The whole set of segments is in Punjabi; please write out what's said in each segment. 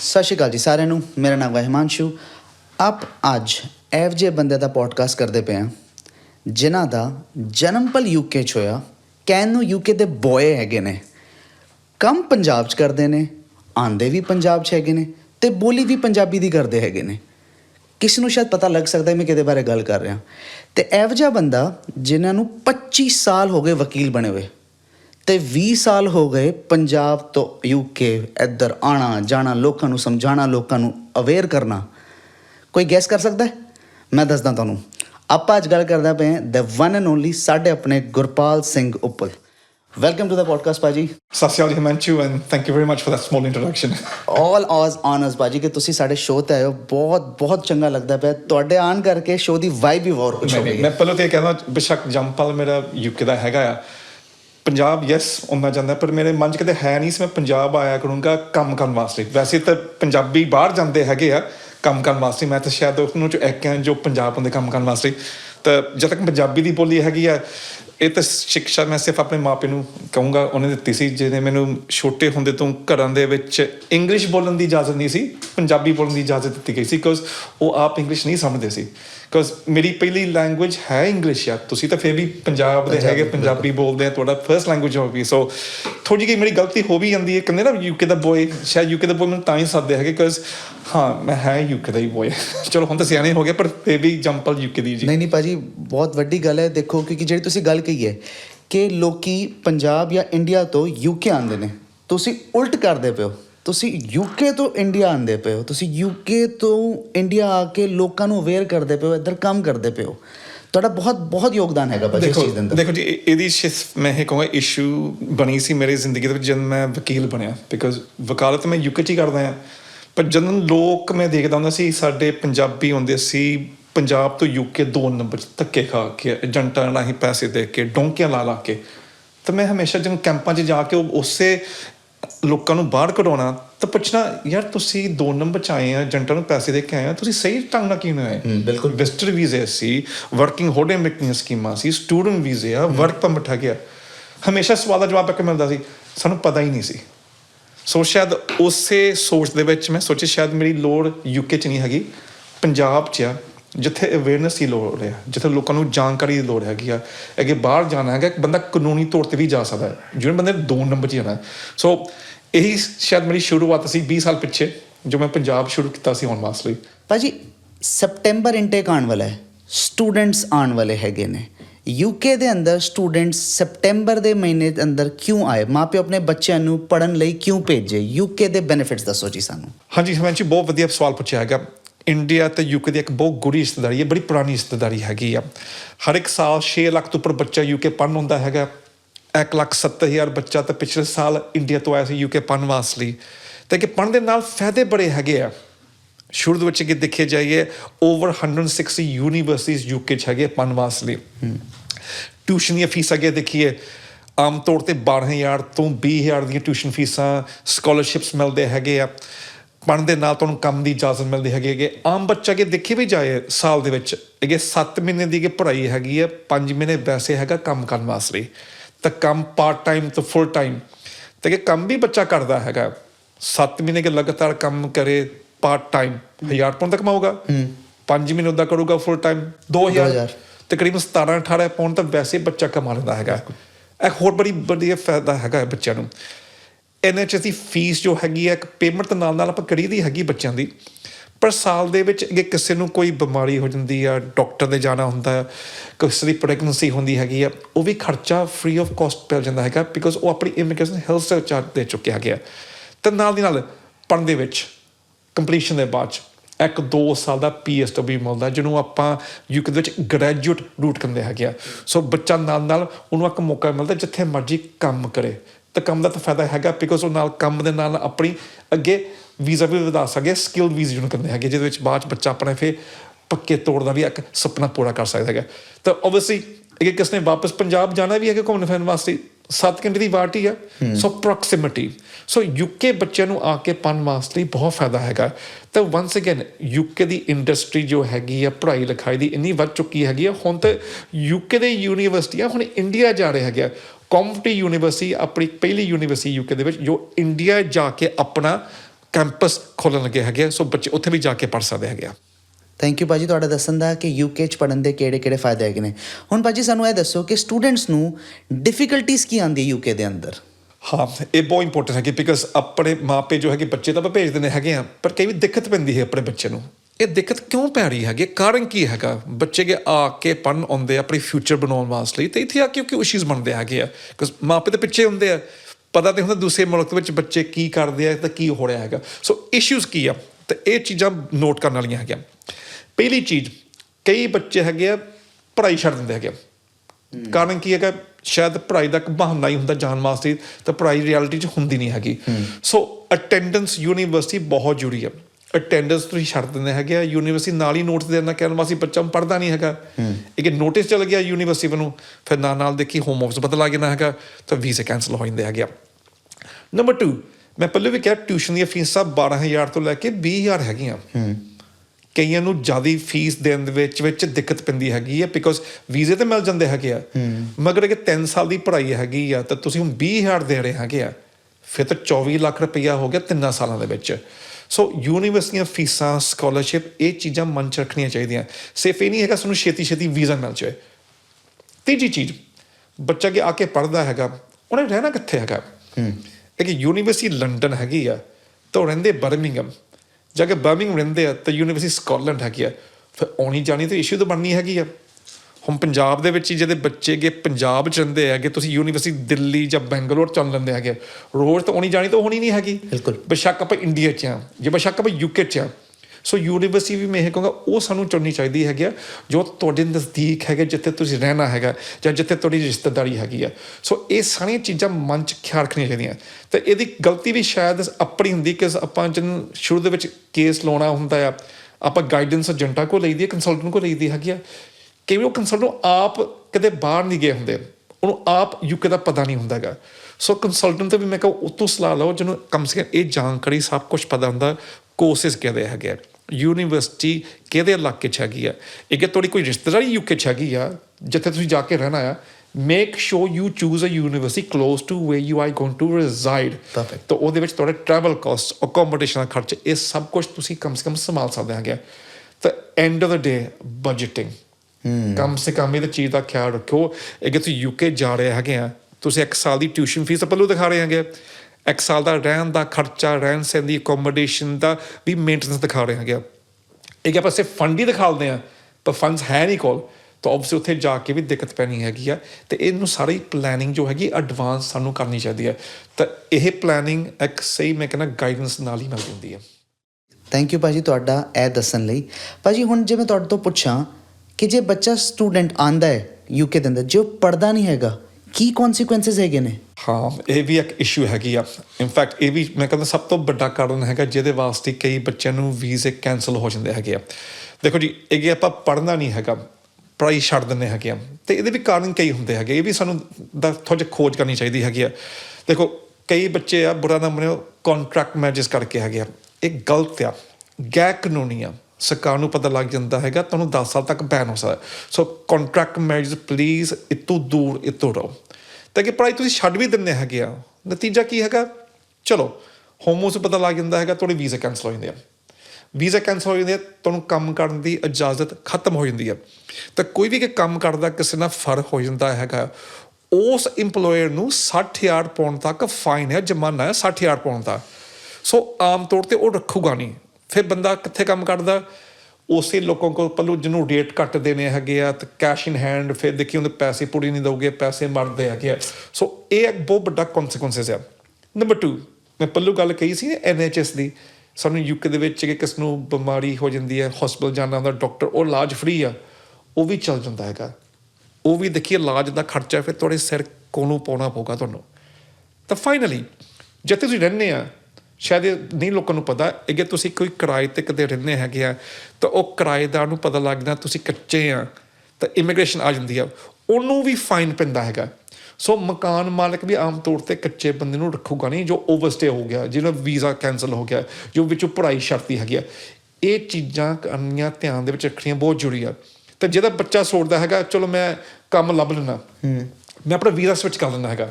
ਸਤਿ ਸ਼੍ਰੀ ਅਕਾਲ ਜੀ ਸਾਰਿਆਂ ਨੂੰ। ਮੇਰਾ ਨਾਮ ਹੈ ਹਿਮਾਂਸ਼ੂ। ਆਪ ਅੱਜ ਐਵ ਜੇ ਬੰਦੇ ਦਾ ਪੋਡਕਾਸਟ ਕਰਦੇ ਪਏ ਹਾਂ, ਜਿਨ੍ਹਾਂ ਦਾ ਜਨਮ ਪਲ ਯੂਕੇ ਚ ਹੋਇਆ, ਕਹਿਣ ਨੂੰ ਯੂਕੇ ਦੇ ਬੋਏ ਹੈਗੇ ਨੇ। ਕੰਮ ਪੰਜਾਬ ਚ ਕਰਦੇ ਨੇ, ਆਂਦੇ ਵੀ ਪੰਜਾਬ ਚ ਹੈਗੇ ਨੇ ਤੇ ਬੋਲੀ ਵੀ ਪੰਜਾਬੀ ਦੀ ਕਰਦੇ ਹੈਗੇ ਨੇ। ਕਿਸ ਨੂੰ ਸ਼ਾਇਦ ਪਤਾ ਲੱਗ ਸਕਦਾ ਮੈਂ ਕਿਹਦੇ ਬਾਰੇ ਗੱਲ ਕਰ ਰਿਹਾ। ਤੇ ਐਵ ਜਿਹਾ ਬੰਦਾ ਜਿਨ੍ਹਾਂ ਨੂੰ 25 ਸਾਲ ਹੋ ਗਏ ਵਕੀਲ ਬਣੇ ਹੋਏ। ਤੇ 20 ਸਾਲ ਹੋ ਗਏ ਪੰਜਾਬ ਤੋਂ ਯੂਕੇ ਇੱਧਰ ਆਣਾ ਜਾਣਾ ਲੋਕਾਂ ਨੂੰ ਸਮਝਾਣਾ ਲੋਕਾਂ ਨੂੰ ਅਵੇਅਰ ਕਰਨਾ। ਕੋਈ ਗੈਸ ਕਰ ਸਕਦਾ ਹੈ? ਮੈਂ ਦੱਸਦਾ ਤੁਹਾਨੂੰ। ਆਪਾਂ ਅੱਜ ਗੱਲ ਕਰਦਾ ਪਏ ਹਾਂ ਦ ਵਨ ਐਂਡ ਓਨਲੀ ਸਾਡੇ ਆਪਣੇ Gurpal Singh Uppal welcome to the podcast ਭਾਜੀ। Sat Sri Himanshu, and thank you very much for that small introduction. All as honours ਭਾਜੀ ਕਿ ਤੁਸੀਂ ਸਾਡੇ ਸ਼ੋਅ ਤੇ ਆਏ ਹੋ। ਬਹੁਤ ਬਹੁਤ ਚੰਗਾ ਲੱਗਦਾ ਪਿਆ। ਤੁਹਾਡੇ ਆਣ ਕਰਕੇ ਸ਼ੋਅ ਦੀ ਵਾਈਬ ਵੀ ਹੋਰ ਕੁਝ ਹੋ ਗਈ ਮੈਂ ਪਹਿਲਾਂ ਤੇ ਕਹਿੰਦਾ ਬੇਸ਼ੱਕ ਜੰਪਲ ਮੇਰਾ ਯੂਕੇ ਦਾ ਹੈਗਾ ਆ। ਪੰਜਾਬ ਯੈਸ ਆਉਣਾ ਜਾਂਦਾ, ਪਰ ਮੇਰੇ ਮਨ 'ਚ ਕਿਤੇ ਹੈ ਨਹੀਂ ਸੀ ਮੈਂ ਪੰਜਾਬ ਆਇਆ ਕਰੂੰਗਾ ਕੰਮ ਕਰਨ ਵਾਸਤੇ। ਵੈਸੇ ਤਾਂ ਪੰਜਾਬੀ ਬਾਹਰ ਜਾਂਦੇ ਹੈਗੇ ਆ ਕੰਮ ਕਰਨ ਵਾਸਤੇ। ਮੈਂ ਤਾਂ ਸ਼ਾਇਦ ਉਹਨਾਂ ਚੋਂ ਇੱਕ ਹਾਂ ਜੋ ਪੰਜਾਬ ਹੁੰਦੇ ਕੰਮ ਕਰਨ ਵਾਸਤੇ। ਤਾਂ ਜਦ ਤੱਕ ਪੰਜਾਬੀ ਦੀ ਬੋਲੀ ਹੈਗੀ ਆ ਇਹ ਤਾਂ ਸਿੱਖਿਆ ਮੈਂ ਸਿਰਫ ਆਪਣੇ ਮਾਪੇ ਨੂੰ ਕਹੂੰਗਾ ਉਹਨੇ ਦਿੱਤੀ ਸੀ ਜਿਹਨੇ ਮੈਨੂੰ ਛੋਟੇ ਹੁੰਦੇ ਤੋਂ ਘਰਾਂ ਦੇ ਵਿੱਚ ਇੰਗਲਿਸ਼ ਬੋਲਣ ਦੀ ਇਜਾਜ਼ਤ ਨਹੀਂ ਸੀ ਪੰਜਾਬੀ ਬੋਲਣ ਦੀ ਇਜਾਜ਼ਤ ਦਿੱਤੀ ਗਈ ਸੀ ਬਿਕੋਜ਼ ਉਹ ਆਪ ਇੰਗਲਿਸ਼ ਨਹੀਂ ਸਮਝਦੇ ਸੀ। ਬਿਕੋਜ਼ ਮੇਰੀ ਪਹਿਲੀ ਲੈਂਗੁਏਜ ਹੈ ਇੰਗਲਿਸ਼ ਆ ਤੁਸੀਂ ਤਾਂ ਫਿਰ ਵੀ ਪੰਜਾਬ ਦੇ ਹੈਗੇ ਪੰਜਾਬੀ ਬੋਲਦੇ ਆ ਤੁਹਾਡਾ ਫਰਸਟ ਲੈਂਗੁਏਜ ਹੋ ਗਈ। ਸੋ ਥੋੜੀ ਜਿਹੀ ਮੇਰੀ ਗਲਤੀ ਹੋ ਵੀ ਜਾਂਦੀ ਹੈ ਕਹਿੰਦੇ ਨਾ ਯੂਕੇ ਦਾ ਬੋਏ ਸ਼ਾਇਦ ਯੂਕੇ ਦਾ ਬੋਏ ਮੈਨੂੰ ਤਾਂ ਹੀ ਸੱਦਦੇ ਹੈਗੇ ਬਿਕੋਜ਼ ਹਾਂ ਮੈਂ ਹੈ ਯੂਕੇ ਦਾ ਹੀ ਬੋਏ ਚਲੋ ਹੁਣ ਤਾਂ ਸਿਆਣੇ ਹੋ ਗਏ ਪਰ ਫਿਰ ਵੀ ਜੰਪਲ ਯੂਕੇ ਦੀ ਜੀ। ਨਹੀਂ ਨਹੀਂ ਭਾਜੀ ਬਹੁਤ ਵੱਡੀ ਗੱਲ ਹੈ। ਦੇਖੋ ਕਿਉਂਕਿ ਜਿਹੜੀ ਤੁਸੀਂ ਗੱਲ ਕਹੀ ਹੈ ਕਿ ਲੋਕੀ ਪੰਜਾਬ ਜਾਂ ਇੰਡੀਆ ਤੋਂ ਯੂਕੇ ਆਉਂਦੇ ਨੇ ਤੁਸੀਂ ਉਲਟ ਕਰਦੇ ਹੋ। ਤੁਸੀਂ ਯੂਕੇ ਤੋਂ ਇੰਡੀਆ ਆਉਂਦੇ ਪਏ ਹੋ। ਤੁਸੀਂ ਯੂਕੇ ਤੋਂ ਇੰਡੀਆ ਆ ਕੇ ਲੋਕਾਂ ਨੂੰ ਅਵੇਅਰ ਕਰਦੇ ਪਏ ਹੋ ਇੱਧਰ ਕੰਮ ਕਰਦੇ ਪਏ ਹੋ। ਤੁਹਾਡਾ ਬਹੁਤ ਬਹੁਤ ਯੋਗਦਾਨ ਹੈਗਾ ਭਾਜੀ ਇਸ ਚੀਜ਼ ਦੇ ਅੰਦਰ। ਦੇਖੋ ਜੀ ਇਹ- ਇਹਦੀ ਮੈਂ ਇਹ ਕਹਾਂਗਾ ਇਸ਼ੂ ਬਣੀ ਸੀ ਮੇਰੀ ਜ਼ਿੰਦਗੀ ਦੇ ਵਿੱਚ ਜਦ ਮੈਂ ਵਕੀਲ ਬਣਿਆ। ਬਿਕਾਜ਼ ਵਕਾਲਤ ਮੈਂ ਯੂਕੇ 'ਚ ਹੀ ਕਰਦਾ ਆ ਪਰ ਜਦੋਂ ਲੋਕ ਮੈਂ ਦੇਖਦਾ ਹੁੰਦਾ ਸੀ ਸਾਡੇ ਪੰਜਾਬੀ ਹੁੰਦੇ ਸੀ ਪੰਜਾਬ ਤੋਂ ਯੂਕੇ ਦੋ ਨੰਬਰ ਧੱਕੇ ਖਾ ਕੇ ਏਜੰਟਾਂ ਰਾਹੀਂ ਪੈਸੇ ਦੇ ਕੇ ਡੋਂਕੀਆਂ ਲਾ ਲਾ ਕੇ ਤਾਂ ਮੈਂ ਹਮੇਸ਼ਾ ਜਦੋਂ ਕੈਂਪਾਂ 'ਚ ਜਾ ਕੇ ਉਹ ਉਸੇ ਲੋਕਾਂ ਨੂੰ ਬਾਹਰ ਕਢਾਉਣਾ ਤਾਂ ਪੁੱਛਣਾ ਯਾਰ ਤੁਸੀਂ ਦੋ ਨੰਬਰ 'ਚ ਆਏ ਆ ਏਜੰਟਾਂ ਨੂੰ ਪੈਸੇ ਦੇ ਕੇ ਆਏ ਆ ਤੁਸੀਂ ਸਹੀ ਢੰਗ ਨਾਲ ਕਿਉਂ ਆਏ? ਬਿਲਕੁਲ। ਵਿਜ਼ਟਰ ਵੀਜ਼ੇ ਸੀ ਵਰਕਿੰਗ ਹੋਲਡਰ ਮੇਕਿੰਗ ਸਕੀਮਾਂ ਸੀ ਸਟੂਡੈਂਟ ਵੀਜ਼ੇ ਆ ਵਰਕ ਪਰਮਿਟ ਆ। ਹਮੇਸ਼ਾ ਸਵਾਲ ਦਾ ਜਵਾਬ ਇੱਕ ਮਿਲਦਾ ਸੀ ਸਾਨੂੰ ਪਤਾ ਹੀ ਨਹੀਂ ਸੀ। ਸੋ ਸ਼ਾਇਦ ਉਸੇ ਸੋਚ ਦੇ ਵਿੱਚ ਮੈਂ ਸੋਚਿਆ ਸ਼ਾਇਦ ਮੇਰੀ ਲੋੜ ਯੂਕੇ ਚ ਨਹੀਂ ਹੈਗੀ, ਪੰਜਾਬ ਚ ਆ, ਜਿੱਥੇ ਅਵੇਅਰਨੈਸ ਦੀ ਲੋੜ ਹੈ ਜਿੱਥੇ ਲੋਕਾਂ ਨੂੰ ਜਾਣਕਾਰੀ ਦੀ ਲੋੜ ਹੈਗੀ ਆ। ਅੱਗੇ ਬਾਹਰ ਜਾਣਾ ਹੈਗਾ, ਇੱਕ ਬੰਦਾ ਕਾਨੂੰਨੀ ਤੌਰ ਤੇ ਵੀ ਜਾ ਸਕਦਾ ਹੈ ਜਿਹੜੇ ਬੰਦੇ ਨੇ ਦੋ ਨੰਬਰ 'ਚ ਜਾਣਾ ਸੋ ਇਹੀ ਸ਼ਾਇਦ ਮੇਰੀ ਸ਼ੁਰੂਆਤ ਸੀ 20 ਸਾਲ ਪਿੱਛੇ, ਜੋ ਮੈਂ ਪੰਜਾਬ ਸ਼ੁਰੂ ਕੀਤਾ ਸੀ ਆਉਣ ਵਾਸਤੇ। ਭਾਜੀ, ਸਪਟੈਂਬਰ ਇਨਟੇਕ ਆਉਣ ਵਾਲਾ ਹੈ ਸਟੂਡੈਂਟਸ ਆਉਣ ਵਾਲੇ ਹੈਗੇ ਨੇ। ਯੂਕੇ ਦੇ ਅੰਦਰ ਸਟੂਡੈਂਟਸ ਸਪਟੈਂਬਰ ਦੇ ਮਹੀਨੇ ਦੇ ਅੰਦਰ ਕਿਉਂ ਆਏ? ਮਾਪੇ ਆਪਣੇ ਬੱਚਿਆਂ ਨੂੰ ਪੜਨ ਲਈ ਕਿਉਂ ਭੇਜੇ? ਯੂਕੇ ਦੇ ਬੈਨੀਫਿਟਸ ਦੱਸੋ ਜੀ ਸਾਨੂੰ। ਹਾਂਜੀ ਹਮੈਂਚੀ ਬਹੁਤ ਵਧੀਆ ਸਵਾਲ ਪੁੱਛਿਆ ਹੈਗਾ। ਇੰਡੀਆ ਤੇ ਯੂਕੇ ਦੀ ਇੱਕ ਬਹੁਤ ਗੂੜੀ ਰਿਸ਼ਤੇਦਾਰੀ ਹੈ, ਬੜੀ ਪੁਰਾਣੀ ਰਿਸ਼ਤੇਦਾਰੀ ਹੈਗੀ ਆ। ਹਰ ਇੱਕ ਸਾਲ 6 ਲੱਖ ਤੋਂ ਉੱਪਰ ਬੱਚਾ ਯੂਕੇ ਪੜ੍ਹਨ ਹੁੰਦਾ ਹੈਗਾ। 1 ਲੱਖ 70 ਹਜ਼ਾਰ ਬੱਚਾ ਤਾਂ ਪਿਛਲੇ ਸਾਲ ਇੰਡੀਆ ਤੋਂ ਆਇਆ ਸੀ ਯੂਕੇ ਪੜ੍ਹਨ ਵਾਸਤੇ। ਲਈ ਤੇ ਕਿ ਪੜ੍ਹਨ ਦੇ ਨਾਲ ਫਾਇਦੇ ਬੜੇ ਹੈਗੇ ਆ। ਸ਼ੁਰੂ ਦੇ ਵਿੱਚ ਕਿ ਦੇਖਿਆ ਜਾਈਏ ਓਵਰ 160 ਯੂਨੀਵਰਸਿਟੀਜ਼ ਯੂਕੇ ਚ ਹੈਗੇ ਪੜ੍ਹਨ ਵਾਸਤੇ ਲਈ। ਟਿਊਸ਼ਨ ਦੀਆਂ ਫੀਸਾਂ ਅੱਗੇ ਦੇਖੀਏ ਆਮ ਤੌਰ ਤੇ 12000 ਤੋਂ 20000 ਦੀਆਂ ਟਿਊਸ਼ਨ ਫੀਸਾਂ ਸਕਾਲਰਸ਼ਿਪਸ ਮਿਲਦੇ ਹੈਗੇ ਆ। ਪੜ੍ਹਨ ਦੇ ਨਾਲ ਤੁਹਾਨੂੰ ਕੰਮ ਦੀ ਇਜਾਜ਼ਤ ਮਿਲਦੀ ਹੈਗੀ ਹੈਗੇ। ਆਮ ਬੱਚਾ ਕੇ ਦੇਖੇ ਵੀ ਜਾਏ ਸਾਲ ਦੇ ਵਿੱਚ ਇਹ 7 ਮਹੀਨੇ ਦੀ ਕਿ ਪੜ੍ਹਾਈ ਹੈਗੀ ਹੈ 5 ਮਹੀਨੇ ਵੈਸੇ ਹੈਗਾ ਕੰਮ ਕਰਨ ਵਾਸਤੇ। ਤਾਂ ਕੰਮ ਪਾਰਟ ਟਾਈਮ ਤੋਂ ਫੁੱਲ ਟਾਈਮ ਤੇ ਕਿ ਕੰਮ ਵੀ ਬੱਚਾ ਕਰਦਾ ਹੈਗਾ। 7 ਮਹੀਨੇ ਕੇ ਲਗਾਤਾਰ ਕੰਮ ਕਰੇ ਪਾਰਟ ਟਾਈਮ 1000 ਪਾਉਂਡ ਤੱਕ ਕਮਾਊਗਾ 5 ਮਹੀਨੇ ਉਹਦਾ ਕਰੂਗਾ ਫੁੱਲ ਟਾਈਮ 2000 2000 ਤਕਰੀਬਨ 17 18 ਪਾਉਂਡ ਤਾਂ ਵੈਸੇ ਬੱਚਾ ਕਮਾ ਲੈਂਦਾ ਹੈਗਾ। ਇੱਕ ਹੋਰ ਬੜੀ ਵਧੀਆ ਫਾਇਦਾ ਹੈਗਾ ਹੈ ਬੱਚਿਆਂ ਨੂੰ। ਐਨਐਚਐਸ ਦੀ ਫੀਸ ਜੋ ਹੈਗੀ ਹੈ ਇੱਕ ਪੇਮੈਂਟ ਦੇ ਨਾਲ ਨਾਲ ਆਪਾਂ ਕਰੀਦੀ ਹੈਗੀ ਬੱਚਿਆਂ ਦੀ। ਪਰ ਸਾਲ ਦੇ ਵਿੱਚ ਜੇ ਕਿਸੇ ਨੂੰ ਕੋਈ ਬਿਮਾਰੀ ਹੋ ਜਾਂਦੀ ਆ ਡਾਕਟਰ ਦੇ ਜਾਣਾ ਹੁੰਦਾ ਹੈ ਕਿਸੇ ਦੀ ਪ੍ਰੈਗਨੈਂਸੀ ਹੁੰਦੀ ਹੈਗੀ ਆ ਉਹ ਵੀ ਖਰਚਾ ਫ੍ਰੀ ਆਫ ਕਾਸਟ ਪੈ ਜਾਂਦਾ ਹੈਗਾ ਬਿਕੋਜ਼ ਉਹ ਆਪਣੀ ਇਮੀਗ੍ਰੇਸ਼ਨ ਹੈਲਥ ਸਰਚਾਰਜ ਦੇ ਚੁੱਕਿਆ ਗਿਆ। ਤੇ ਨਾਲ ਦੀ ਨਾਲ ਪੜ੍ਹਨ ਦੇ ਵਿੱਚ ਕੰਪਲੀਸ਼ਨ ਦੇ ਬਾਅਦ 'ਚ, ਇੱਕ 2 ਸਾਲ ਦਾ ਪੀਐਸਡਬਲਯੂ ਮਿਲਦਾ, ਜਿਹਨੂੰ ਆਪਾਂ ਯੂਕੇ ਦੇ ਵਿੱਚ ਗ੍ਰੈਜੂਏਟ ਰੂਟ ਕਹਿੰਦੇ ਹੈਗੇ ਆ। ਸੋ ਬੱਚਾ ਨਾਲ ਨਾਲ ਉਹਨੂੰ ਇੱਕ ਮੌਕਾ ਮਿਲਦਾ ਜਿੱਥੇ ਮਰਜ਼ੀ ਕੰਮ ਕਰੇ। ਤਾਂ ਕੰਮ ਦਾ ਤਾਂ ਫਾਇਦਾ ਹੈਗਾ ਬਿਕੋਜ਼ ਉਹ ਨਾਲ ਕੰਮ ਦੇ ਨਾਲ ਆਪਣੀ ਅੱਗੇ ਵੀਜ਼ਾ ਵੀ ਵਧਾ ਸਕੇ ਸਕਿੱਲ ਵੀਜ਼ਾ ਜਿਹਨੂੰ ਕਹਿੰਦੇ ਹੈਗੇ, ਜਿਹਦੇ ਵਿੱਚ ਬਾਅਦ 'ਚ ਬੱਚਾ ਆਪਣੇ ਫੇ ਪੱਕੇ ਤੌਰ ਦਾ ਵੀ ਇੱਕ ਸੁਪਨਾ ਪੂਰਾ ਕਰ ਸਕਦਾ ਹੈਗਾ। ਤਾਂ ਆਬਵੀਅਸਲੀ ਇਹ ਕਿਸ ਨੇ ਵਾਪਸ ਪੰਜਾਬ ਜਾਣਾ ਵੀ ਹੈਗਾ ਘੁੰਮਣ ਫਿਰਨ ਵਾਸਤੇ? 7 ਘੰਟੇ ਦੀ ਵਾਟੀ ਆ। ਸੋ ਪ੍ਰੋਕਸੀਮਿਟੀ ਸੋ ਯੂਕੇ ਬੱਚਿਆਂ ਨੂੰ ਆ ਕੇ ਪਨ ਵਾਸਤੇ ਬਹੁਤ ਫਾਇਦਾ ਹੈਗਾ। ਤਾਂ ਵਾਂਸ ਅਗੇਨ ਯੂਕੇ ਦੀ ਇੰਡਸਟਰੀ ਜੋ ਹੈਗੀ ਆ ਪੜ੍ਹਾਈ ਲਿਖਾਈ ਦੀ ਇੰਨੀ ਵੱਧ ਚੁੱਕੀ ਹੈਗੀ ਆ। ਹੁਣ ਤਾਂ ਯੂਕੇ ਦੇ ਯੂਨੀਵਰਸਿਟੀਆਂ ਹੁਣ ਇੰਡੀਆ ਜਾ ਰਹੇ ਹੈਗੇ ਆ। ਕੌਮਟੀ ਯੂਨੀਵਰਸਿਟੀ ਆਪਣੀ ਪਹਿਲੀ ਯੂਨੀਵਰਸਿਟੀ ਯੂਕੇ ਦੇ ਵਿੱਚ ਜੋ ਇੰਡੀਆ ਜਾ ਕੇ ਆਪਣਾ ਕੈਂਪਸ ਖੋਲਣ ਲੱਗੇ ਹੈਗੇ ਆ, ਸੋ ਬੱਚੇ ਉੱਥੇ ਵੀ ਜਾ ਕੇ ਪੜ ਸਕਦੇ ਹੈਗੇ ਆ। ਥੈਂਕ ਯੂ ਭਾਜੀ, ਤੁਹਾਡਾ ਦੱਸਣ ਦਾ ਕਿ ਯੂਕੇ ਚ ਪੜਨ ਦੇ ਕਿਹੜੇ-ਕਿਹੜੇ ਫਾਇਦੇ ਹੈਗੇ ਨੇ। ਹੁਣ ਭਾਜੀ, ਸਾਨੂੰ ਇਹ ਦੱਸੋ ਕਿ ਸਟੂਡੈਂਟਸ ਨੂੰ ਡਿਫਿਕਲਟੀਜ਼ ਕੀ ਆਉਂਦੀ ਹੈ ਯੂਕੇ ਦੇ ਅੰਦਰ? ਹਾਂ, ਇਹ ਬਹੁਤ ਇੰਪੋਰਟੈਂਟ ਹੈ ਕਿ ਬਿਕਾਜ਼ ਆਪਣੇ ਮਾਪੇ ਜੋ ਹੈਗੇ, ਬੱਚੇ ਤਾਂ ਆਪਾਂ ਭੇਜ ਦਿੰਦੇ ਹੈਗੇ ਆ ਪਰ ਕਈ ਵੀ ਦਿੱਕਤ ਪੈਂਦੀ ਹੈ ਆਪਣੇ ਬੱਚੇ ਨੂੰ। ਇਹ ਦਿੱਕਤ ਕਿਉਂ ਪੈ ਰਹੀ ਹੈਗੀ? ਕਾਰਨ ਕੀ ਹੈਗਾ? ਬੱਚੇ ਕੇ ਆ ਕੇ ਪੜਨ ਆਉਂਦੇ ਆਪਣੀ ਫਿਊਚਰ ਬਣਾਉਣ ਵਾਸਤੇ। ਤੇ ਇੱਥੇ ਆ ਕੇ ਕਿਉਂ ਇਸ਼ੂਜ਼ ਬਣਦੇ ਹੈਗੇ ਆ? ਬਿਕਾਜ਼ ਮਾਪੇ ਦੇ ਪਿੱਛੇ ਹੁੰਦੇ ਆ। ਪਤਾ ਤੇ ਹੁੰਦਾ ਦੂਸਰੇ ਮੁਲਕ ਵਿੱਚ ਬੱਚੇ ਕੀ ਕਰਦੇ ਆ, ਤਾਂ ਕੀ ਹੋ ਰਿਹਾ ਹੈਗਾ। ਸੋ ਇਸ਼ੂਜ਼ ਕੀ ਆ? ਤੇ ਇਹ ਚੀਜ਼ਾਂ ਨੋਟ ਕਰਨ ਵਾਲੀਆਂ ਹੈਗੀਆਂ। ਪਹਿਲੀ ਚੀਜ਼ ਕਈ ਬੱਚੇ ਹੈਗੇ ਆ ਪੜ੍ਹਾਈ ਛੱਡ ਦਿੰਦੇ ਹੈਗੇ ਕਾਰਨ ਕੀ ਹੈਗਾ? ਸ਼ਾਇਦ ਪੜ੍ਹਾਈ ਦਾ ਬਹਾਨਾ ਹੀ ਹੁੰਦਾ ਜਾਣ ਵਾਸਤੇ ਤਾਂ ਪੜ੍ਹਾਈ ਰਿਐਲਿਟੀ 'ਚ ਹੁੰਦੀ ਨਹੀਂ ਹੈਗੀ। ਸੋ ਅਟੈਂਡੈਂਸ ਯੂਨੀਵਰਸਿਟੀ ਬਹੁਤ ਜ਼ਰੂਰੀ ਹੈ ਅਟੈਂਡੈਂਸ ਤੁਸੀਂ ਛੱਡ ਦਿੰਦੇ ਹੈਗੇ ਆ ਯੂਨੀਵਰਸਿਟੀ ਨਾਲ ਹੀ ਨੋਟਸ ਦੇਣਾ ਕਹਿਣ ਵਾਸਤੇ ਬੱਚਾ ਪੜ੍ਹਦਾ ਨਹੀਂ ਹੈਗਾ। ਇੱਕ ਨੋਟਿਸ ਚਲ ਗਿਆ ਯੂਨੀਵਰਸਿਟੀ ਵੱਲੋਂ ਫਿਰ ਨਾਲ ਨਾਲ ਦੇਖੀ ਹੋਮ ਆਫਿਸ ਬਦਲ ਗਿਆ ਹੈਗਾ ਤਾਂ ਵੀਜ਼ੇ ਕੈਨਸਲ ਹੋ ਜਾਂਦੇ ਹੈਗੇ ਆ। ਨੰਬਰ 2 ਮੈਂ ਪਹਿਲੇ ਵੀ ਕਿਹਾ ਟਿਊਸ਼ਨ ਦੀਆਂ ਫੀਸਾਂ 12000 ਤੋਂ ਲੈ ਕੇ 20000 ਹੈਗੀਆਂ। ਕਈਆਂ ਨੂੰ ਜ਼ਿਆਦਾ ਫੀਸ ਦੇਣ ਦੇ ਵਿੱਚ ਵਿੱਚ ਦਿੱਕਤ ਪੈਂਦੀ ਹੈਗੀ ਹੈ ਬਿਕੋਜ਼ ਵੀਜ਼ੇ ਤੇ ਮਿਲ ਜਾਂਦੇ ਹੈਗੇ ਆ। ਮਗਰ ਇਹ 3 ਸਾਲ ਦੀ ਪੜ੍ਹਾਈ ਹੈਗੀ ਆ ਤਾਂ ਤੁਸੀਂ ਹੁਣ 20000 ਦੇ ਰਹੇ ਹੈਗੇ ਆ। ਫਿਰ ਤਾਂ 24 ਲੱਖ ਰੁਪਈਆ ਹੋ ਗਿਆ ਤਿੰਨਾਂ ਸਾਲਾਂ ਦੇ ਵਿੱਚ। ਸੋ ਯੂਨੀਵਰਸਿਟੀਆਂ ਫੀਸਾਂ ਸਕਾਲਰਸ਼ਿਪ ਇਹ ਚੀਜ਼ਾਂ ਮਨ ਚ ਰੱਖਣੀਆਂ ਚਾਹੀਦੀਆਂ। ਸਿਰਫ ਇਹ ਨਹੀਂ ਹੈਗਾ ਸਾਨੂੰ ਛੇਤੀ ਛੇਤੀ ਵੀਜ਼ਾ ਮਿਲ ਜਾਏ ਤੀਜੀ ਚੀਜ਼ ਬੱਚਾ ਕਿ ਆ ਕੇ ਪੜਦਾ ਹੈਗਾ ਉਹਨੇ ਰਹਿਣਾ ਕਿੱਥੇ ਹੈਗਾ? ਇੱਕ ਯੂਨੀਵਰਸਿਟੀ ਲੰਡਨ ਹੈਗੀ ਆ ਤਾਂ ਉਹ ਰਹਿੰਦੇ ਬਰਮਿੰਗਮ ਜਾ ਕੇ ਬਰਮਿੰਗਮ ਰਹਿੰਦੇ ਆ ਤਾਂ ਯੂਨੀਵਰਸਿਟੀ ਸਕਾਟਲੈਂਡ ਹੈਗੀ ਆ। ਫਿਰ ਆਉਣੀ ਜਾਣੀ ਤਾਂ ਇਸ਼ੂ ਤਾਂ ਬਣਨੀ ਹੈਗੀ ਆ। ਹੁਣ ਪੰਜਾਬ ਦੇ ਵਿੱਚ ਜਿਹਦੇ ਬੱਚੇ ਗੇ ਪੰਜਾਬ ਚ ਰਹਿੰਦੇ ਹੈਗੇ ਤੁਸੀਂ ਯੂਨੀਵਰਸਿਟੀ ਦਿੱਲੀ ਜਾਂ ਬੈਂਗਲੌਰ ਚੱਲ ਲੈਂਦੇ ਹੈਗੇ ਰੋਜ਼ ਤਾਂ ਆਉਣੀ ਜਾਣੀ ਤਾਂ ਹੋਣੀ ਨਹੀਂ ਹੈਗੀ। ਬਿਲਕੁਲ। ਬੇਸ਼ੱਕ ਆਪਾਂ ਇੰਡੀਆ 'ਚ ਆ ਜੇ ਬੇਸ਼ੱਕ ਆਪਾਂ ਯੂਕੇ 'ਚ ਆ ਸੋ ਯੂਨੀਵਰਸਿਟੀ ਵੀ ਮੈਂ ਇਹ ਕਹਾਂਗਾ, ਉਹ ਸਾਨੂੰ ਚੁਣਨੀ ਚਾਹੀਦੀ ਹੈਗੀ ਆ, ਜੋ ਤੁਹਾਡੇ ਨਜ਼ਦੀਕ ਹੈਗੇ, ਜਿੱਥੇ ਤੁਸੀਂ ਰਹਿਣਾ ਹੈਗਾ, ਜਾਂ ਜਿੱਥੇ ਤੁਹਾਡੀ ਰਿਸ਼ਤੇਦਾਰੀ ਹੈਗੀ ਆ। ਸੋ ਇਹ ਸਾਰੀਆਂ ਚੀਜ਼ਾਂ ਮਨ 'ਚ ਖਿਆਲ ਰੱਖਣੀਆਂ ਚਾਹੀਦੀਆਂ। ਤੇ ਇਹਦੀ ਗਲਤੀ ਵੀ ਸ਼ਾਇਦ ਆਪਣੀ ਹੁੰਦੀ, ਕਿ ਆਪਾਂ ਜਨ ਸ਼ੁਰੂ ਦੇ ਵਿੱਚ ਕੇਸ ਲਾਉਣਾ ਹੁੰਦਾ ਆ, ਆਪਾਂ ਗਾਈਡੈਂਸ ਏਜੰਟਾਂ ਕੋਲ ਲਈਦੀ ਹੈ ਕੰਸਲਟੈਂਟ ਕੋਲ ਲਈਦੀ ਹੈਗੀ ਆ। ਕਈ ਵਾਰ ਉਹ ਕੰਸਲਟੈਂਟ ਆਪ ਕਦੇ ਬਾਹਰ ਨਹੀਂ ਗਏ ਹੁੰਦੇ, ਉਹਨੂੰ ਆਪ ਯੂਕੇ ਦਾ ਪਤਾ ਨਹੀਂ ਹੁੰਦਾਗਾ ਸੋ ਕੰਸਲਟੈਂਟ ਤੇ ਵੀ ਮੈਂ ਕਹਾਂ ਉਹ ਸਲਾਹ ਲਓ, ਜਿਹਨੂੰ ਕਮ ਸੇ ਕਮ ਇਹ ਜਾਣਕਾਰੀ ਸਭ ਕੁਝ ਪਤਾ ਹੁੰਦਾ ਕੋਰਸਿਸ ਕਿਹਦੇ ਹੈਗੇ ਆ। ਯੂਨੀਵਰਸਿਟੀ ਕਿਹਦੇ ਇਲਾਕੇ 'ਚ ਹੈਗੀ ਆ? ਇਹ ਕਿ ਤੁਹਾਡੀ ਕੋਈ ਰਿਸ਼ਤੇਦਾਰੀ ਯੂਕੇ 'ਚ ਹੈਗੀ ਆ ਜਿੱਥੇ ਤੁਸੀਂ ਜਾ ਕੇ ਰਹਿਣਾ ਆ make sure you choose a university close to where you are going to reside. ਤਾਂ ਉਹਦੇ ਵਿੱਚ ਤੁਹਾਡੇ ਟਰੈਵਲ ਕਾਸਟ ਅਕੋਮੋਡੇਸ਼ਨ ਦਾ ਖਰਚ ਇਹ ਸਭ ਕੁਝ ਤੁਸੀਂ ਕਮ ਸੇ ਕਮ ਸੰਭਾਲ ਸਕਦੇ ਹੈਗੇ। ਤਾਂ end of the day budgeting ਕਮ ਸੇ ਕਮ ਇਹ ਚੀਜ਼ ਦਾ ਖਿਆਲ ਰੱਖੋ ਇਹ ਕਿ ਤੁਸੀਂ ਯੂਕੇ ਜਾ ਰਹੇ ਹੈਗੇ ਆ ਤੁਸੀਂ ਇੱਕ ਸਾਲ ਦੀ ਟਿਊਸ਼ਨ ਫੀਸ ਪੱਲੂ ਦਿਖਾ ਰਹੇ ਹੈਗੇ ਇੱਕ ਸਾਲ ਦਾ ਰਹਿਣ ਦਾ ਖਰਚਾ, ਰਹਿਣ ਸਹਿਣ ਦੀ ਅਕੋਮੋਡੇਸ਼ਨ ਦਾ ਵੀ ਮੇਨਟੇਨੈਂਸ ਦਿਖਾ ਰਹੇ ਹੈਗੇ ਆ। ਇਹ ਕਿ ਆਪਾਂ ਸਿਰਫ ਫੰਡ ਹੀ ਦਿਖਾਉਂਦੇ ਆ ਪਰ ਫੰਡਸ ਹੈ ਨਹੀਂ ਕੋਲ, ਤਾਂ ਆਬਵੀਅਸਲੀ ਉੱਥੇ ਜਾ ਕੇ ਵੀ ਦਿੱਕਤ ਪੈਣੀ ਹੈਗੀ ਆ। ਤੇ ਇਹਨੂੰ ਸਾਰੀ ਪਲੈਨਿੰਗ ਜੋ ਹੈਗੀ ਐਡਵਾਂਸ ਸਾਨੂੰ ਕਰਨੀ ਚਾਹੀਦੀ ਹੈ ਤਾਂ ਇਹ ਪਲੈਨਿੰਗ ਇੱਕ ਸਹੀ ਮੈਂ ਕਹਿੰਦਾ ਗਾਈਡੈਂਸ ਨਾਲ ਹੀ ਮਿਲ ਜਾਂਦੀ ਹੈ ਥੈਂਕ ਯੂ ਭਾਜੀ ਤੁਹਾਡਾ ਇਹ ਦੱਸਣ ਲਈ। ਭਾਜੀ ਹੁਣ ਜੇ ਮੈਂ ਤੁਹਾਡੇ ਤੋਂ ਪੁੱਛਾਂ ਕਿ ਜੇ ਬੱਚਾ ਸਟੂਡੈਂਟ ਆਂਦਾ ਹੈ ਯੂਕੇ ਦੇ ਅੰਦਰ, ਜੋ ਪੜਦਾ ਨਹੀਂ ਹੈਗਾ ਕੀ ਕਨਸੀਕੁਐਂਸਸ ਹੈਗੇ ਨੇ? ਹਾਂ, ਇਹ ਵੀ ਇੱਕ ਇਸ਼ੂ ਹੈਗੀ ਆ। ਇਨਫੈਕਟ ਇਹ ਵੀ ਮੈਂ ਕਹਿੰਦਾ ਸਭ ਤੋਂ ਵੱਡਾ ਕਾਰਨ ਹੈਗਾ ਜਿਹਦੇ ਵਾਸਤੇ ਕਈ ਬੱਚਿਆਂ ਨੂੰ ਵੀਜ਼ੇ ਕੈਨਸਲ ਹੋ ਜਾਂਦੇ ਹੈਗੇ ਆ। ਦੇਖੋ ਜੀ, ਇਹ ਕਿ ਆਪਾਂ ਪੜ੍ਹਨਾ ਨਹੀਂ ਹੈਗਾ, ਪੜ੍ਹਾਈ ਛੱਡ ਦਿੰਦੇ ਹੈਗੇ ਆ, ਤੇ ਇਹਦੇ ਵੀ ਕਾਰਨ ਕਈ ਹੁੰਦੇ ਹੈਗੇ। ਇਹ ਵੀ ਸਾਨੂੰ ਦਾ ਥੋੜ੍ਹਾ ਜਿਹਾ ਖੋਜ ਕਰਨੀ ਚਾਹੀਦੀ ਹੈਗੀ ਆ। ਦੇਖੋ, ਕਈ ਬੱਚੇ ਆ, ਬੁਰਾ ਨਾ ਮੰਨਿਓ ਕੰਟਰੈਕਟ ਮੈਰਿਜ ਕਰਕੇ ਹੈਗੇ ਆ। ਇਹ ਗਲਤ ਆ, ਗੈਰ ਕਾਨੂੰਨੀ ਆ। ਸਰਕਾਰ ਨੂੰ ਪਤਾ ਲੱਗ ਜਾਂਦਾ ਹੈਗਾ, ਤੁਹਾਨੂੰ 10 ਸਾਲ ਤੱਕ ਬੈਨ ਹੋ ਸਕਦਾ ਸੋ ਕੰਟਰੈਕਟ ਮੈਰਿਜ ਪਲੀਜ਼ ਇਤੋਂ ਦੂਰ ਇਤੋਂ ਰਹੋ। ਤਾਂ ਕਿ ਪੜ੍ਹਾਈ ਤੁਸੀਂ ਛੱਡ ਵੀ ਦਿੰਦੇ ਹੈਗੇ ਆ। ਨਤੀਜਾ ਕੀ ਹੈਗਾ? ਚਲੋ ਹੋਮੋਸ ਪਤਾ ਲੱਗ ਜਾਂਦਾ ਹੈਗਾ, ਤੁਹਾਡੇ ਵੀਜ਼ਾ ਕੈਨਸਲ ਹੋ ਜਾਂਦੇ ਆ। ਵੀਜ਼ਾ ਕੈਨਸਲ ਹੋ ਜਾਂਦੇ ਆ, ਤੁਹਾਨੂੰ ਕੰਮ ਕਰਨ ਦੀ ਇਜਾਜ਼ਤ ਖਤਮ ਹੋ ਜਾਂਦੀ ਹੈ ਤਾਂ ਕੋਈ ਵੀ ਕਿ ਕੰਮ ਕਰਦਾ, ਕਿਸੇ ਨਾਲ ਫ਼ਰਕ ਹੋ ਜਾਂਦਾ ਹੈਗਾ, ਉਸ EMPLOYER ਨੂੰ 60000 ਪਾਉਂਡ ਤੱਕ ਫਾਈਨ ਹੈ ਜੁਰਮਾਨਾ ਹੈ 60000 ਪਾਉਂਡ ਦਾ। ਸੋ ਆਮ ਤੌਰ ਤੇ ਉਹ ਰੱਖੂਗਾ ਨਹੀਂ। ਫਿਰ ਬੰਦਾ ਕਿੱਥੇ ਕੰਮ ਕਰਦਾ? ਉਸੇ ਲੋਕਾਂ ਕੋਲ ਪੱਲੂ ਜਿਹਨੂੰ ਰੇਟ ਘੱਟ ਦੇਣੇ ਹੈਗੇ ਆ ਤੇ ਕੈਸ਼ ਇਨ ਹੈਂਡ ਫਿਰ ਦੇਖੀ ਉਹਦੇ ਪੈਸੇ ਪੂਰੀ ਨਹੀਂ ਦਊਗੇ, ਪੈਸੇ ਮਰਦੇ ਹੈਗੇ ਆ। ਸੋ ਇਹ ਇੱਕ ਬਹੁਤ ਵੱਡਾ ਕਨਸੀਕੁਐਂਸਸ ਆ। ਨੰਬਰ 2 ਮੈਂ ਪੱਲੂ ਗੱਲ ਕਹੀ ਸੀ ਐਨਐਚਐਸ ਦੀ। ਸਾਨੂੰ ਯੂਕੇ ਦੇ ਵਿੱਚ ਕਿ ਕਿਸ ਨੂੰ ਬਿਮਾਰੀ ਹੋ ਜਾਂਦੀ ਹੈ ਹਸਪੀਟਲ ਜਾਣਾ ਹੁੰਦਾ ਡਾਕਟਰ ਉਹ ਇਲਾਜ ਫ੍ਰੀ ਆ, ਉਹ ਵੀ ਚੱਲ ਜਾਂਦਾ ਹੈਗਾ। ਉਹ ਵੀ ਦੇਖੀਏ ਇਲਾਜ ਦਾ ਖਰਚਾ ਫਿਰ ਤੁਹਾਡੇ ਸਿਰ ਕੋਲੋਂ ਪਾਉਣਾ ਪਊਗਾ ਤੁਹਾਨੂੰ। ਤਾਂ ਫਾਈਨਲੀ ਜਿੱਥੇ ਤੁਸੀਂ ਰਹਿੰਦੇ ਆ ਸ਼ਾਇਦ ਨਹੀਂ ਲੋਕਾਂ ਨੂੰ ਪਤਾ ਇਹ ਕਿ ਤੁਸੀਂ ਕੋਈ ਕਿਰਾਏ ਤੇ ਕਿਤੇ ਰਹਿੰਦੇ ਹੈਗੇ ਆ ਤਾਂ ਉਹ ਕਿਰਾਏਦਾਰ ਨੂੰ ਪਤਾ ਲੱਗਦਾ ਤੁਸੀਂ ਕੱਚੇ ਆ ਤਾਂ ਇਮੀਗ੍ਰੇਸ਼ਨ ਆ ਜਾਂਦੀ ਆ। ਉਹਨੂੰ ਵੀ ਫਾਈਨ ਪੈਂਦਾ ਹੈਗਾ। ਸੋ ਮਕਾਨ ਮਾਲਕ ਵੀ ਆਮ ਤੌਰ ਤੇ ਕੱਚੇ ਬੰਦੇ ਨੂੰ ਰੱਖੂਗਾ ਨਹੀਂ ਜੋ ਓਵਰਸਟੇ ਹੋ ਗਿਆ ਜਿਹਦਾ ਵੀਜ਼ਾ ਕੈਨਸਲ ਹੋ ਗਿਆ ਜੋ ਵਿੱਚੋਂ ਪੜ੍ਹਾਈ ਸ਼ਰਤੀ ਹੈਗੀ ਆ। ਇਹ ਚੀਜ਼ਾਂ ਕਰਨੀਆਂ ਧਿਆਨ ਦੇ ਵਿੱਚ ਰੱਖਣੀਆਂ ਬਹੁਤ ਜ਼ਰੂਰੀ ਆ। ਤੇ ਜਿਹਦਾ ਬੱਚਾ ਸੋਚਦਾ ਹੈਗਾ ਚਲੋ ਮੈਂ ਕੰਮ ਲੱਭ ਲੈਣਾ ਮੈਂ ਆਪਣਾ ਵੀਜ਼ਾ ਸਵਿਚ ਕਰ ਲੈਣਾ ਹੈਗਾ।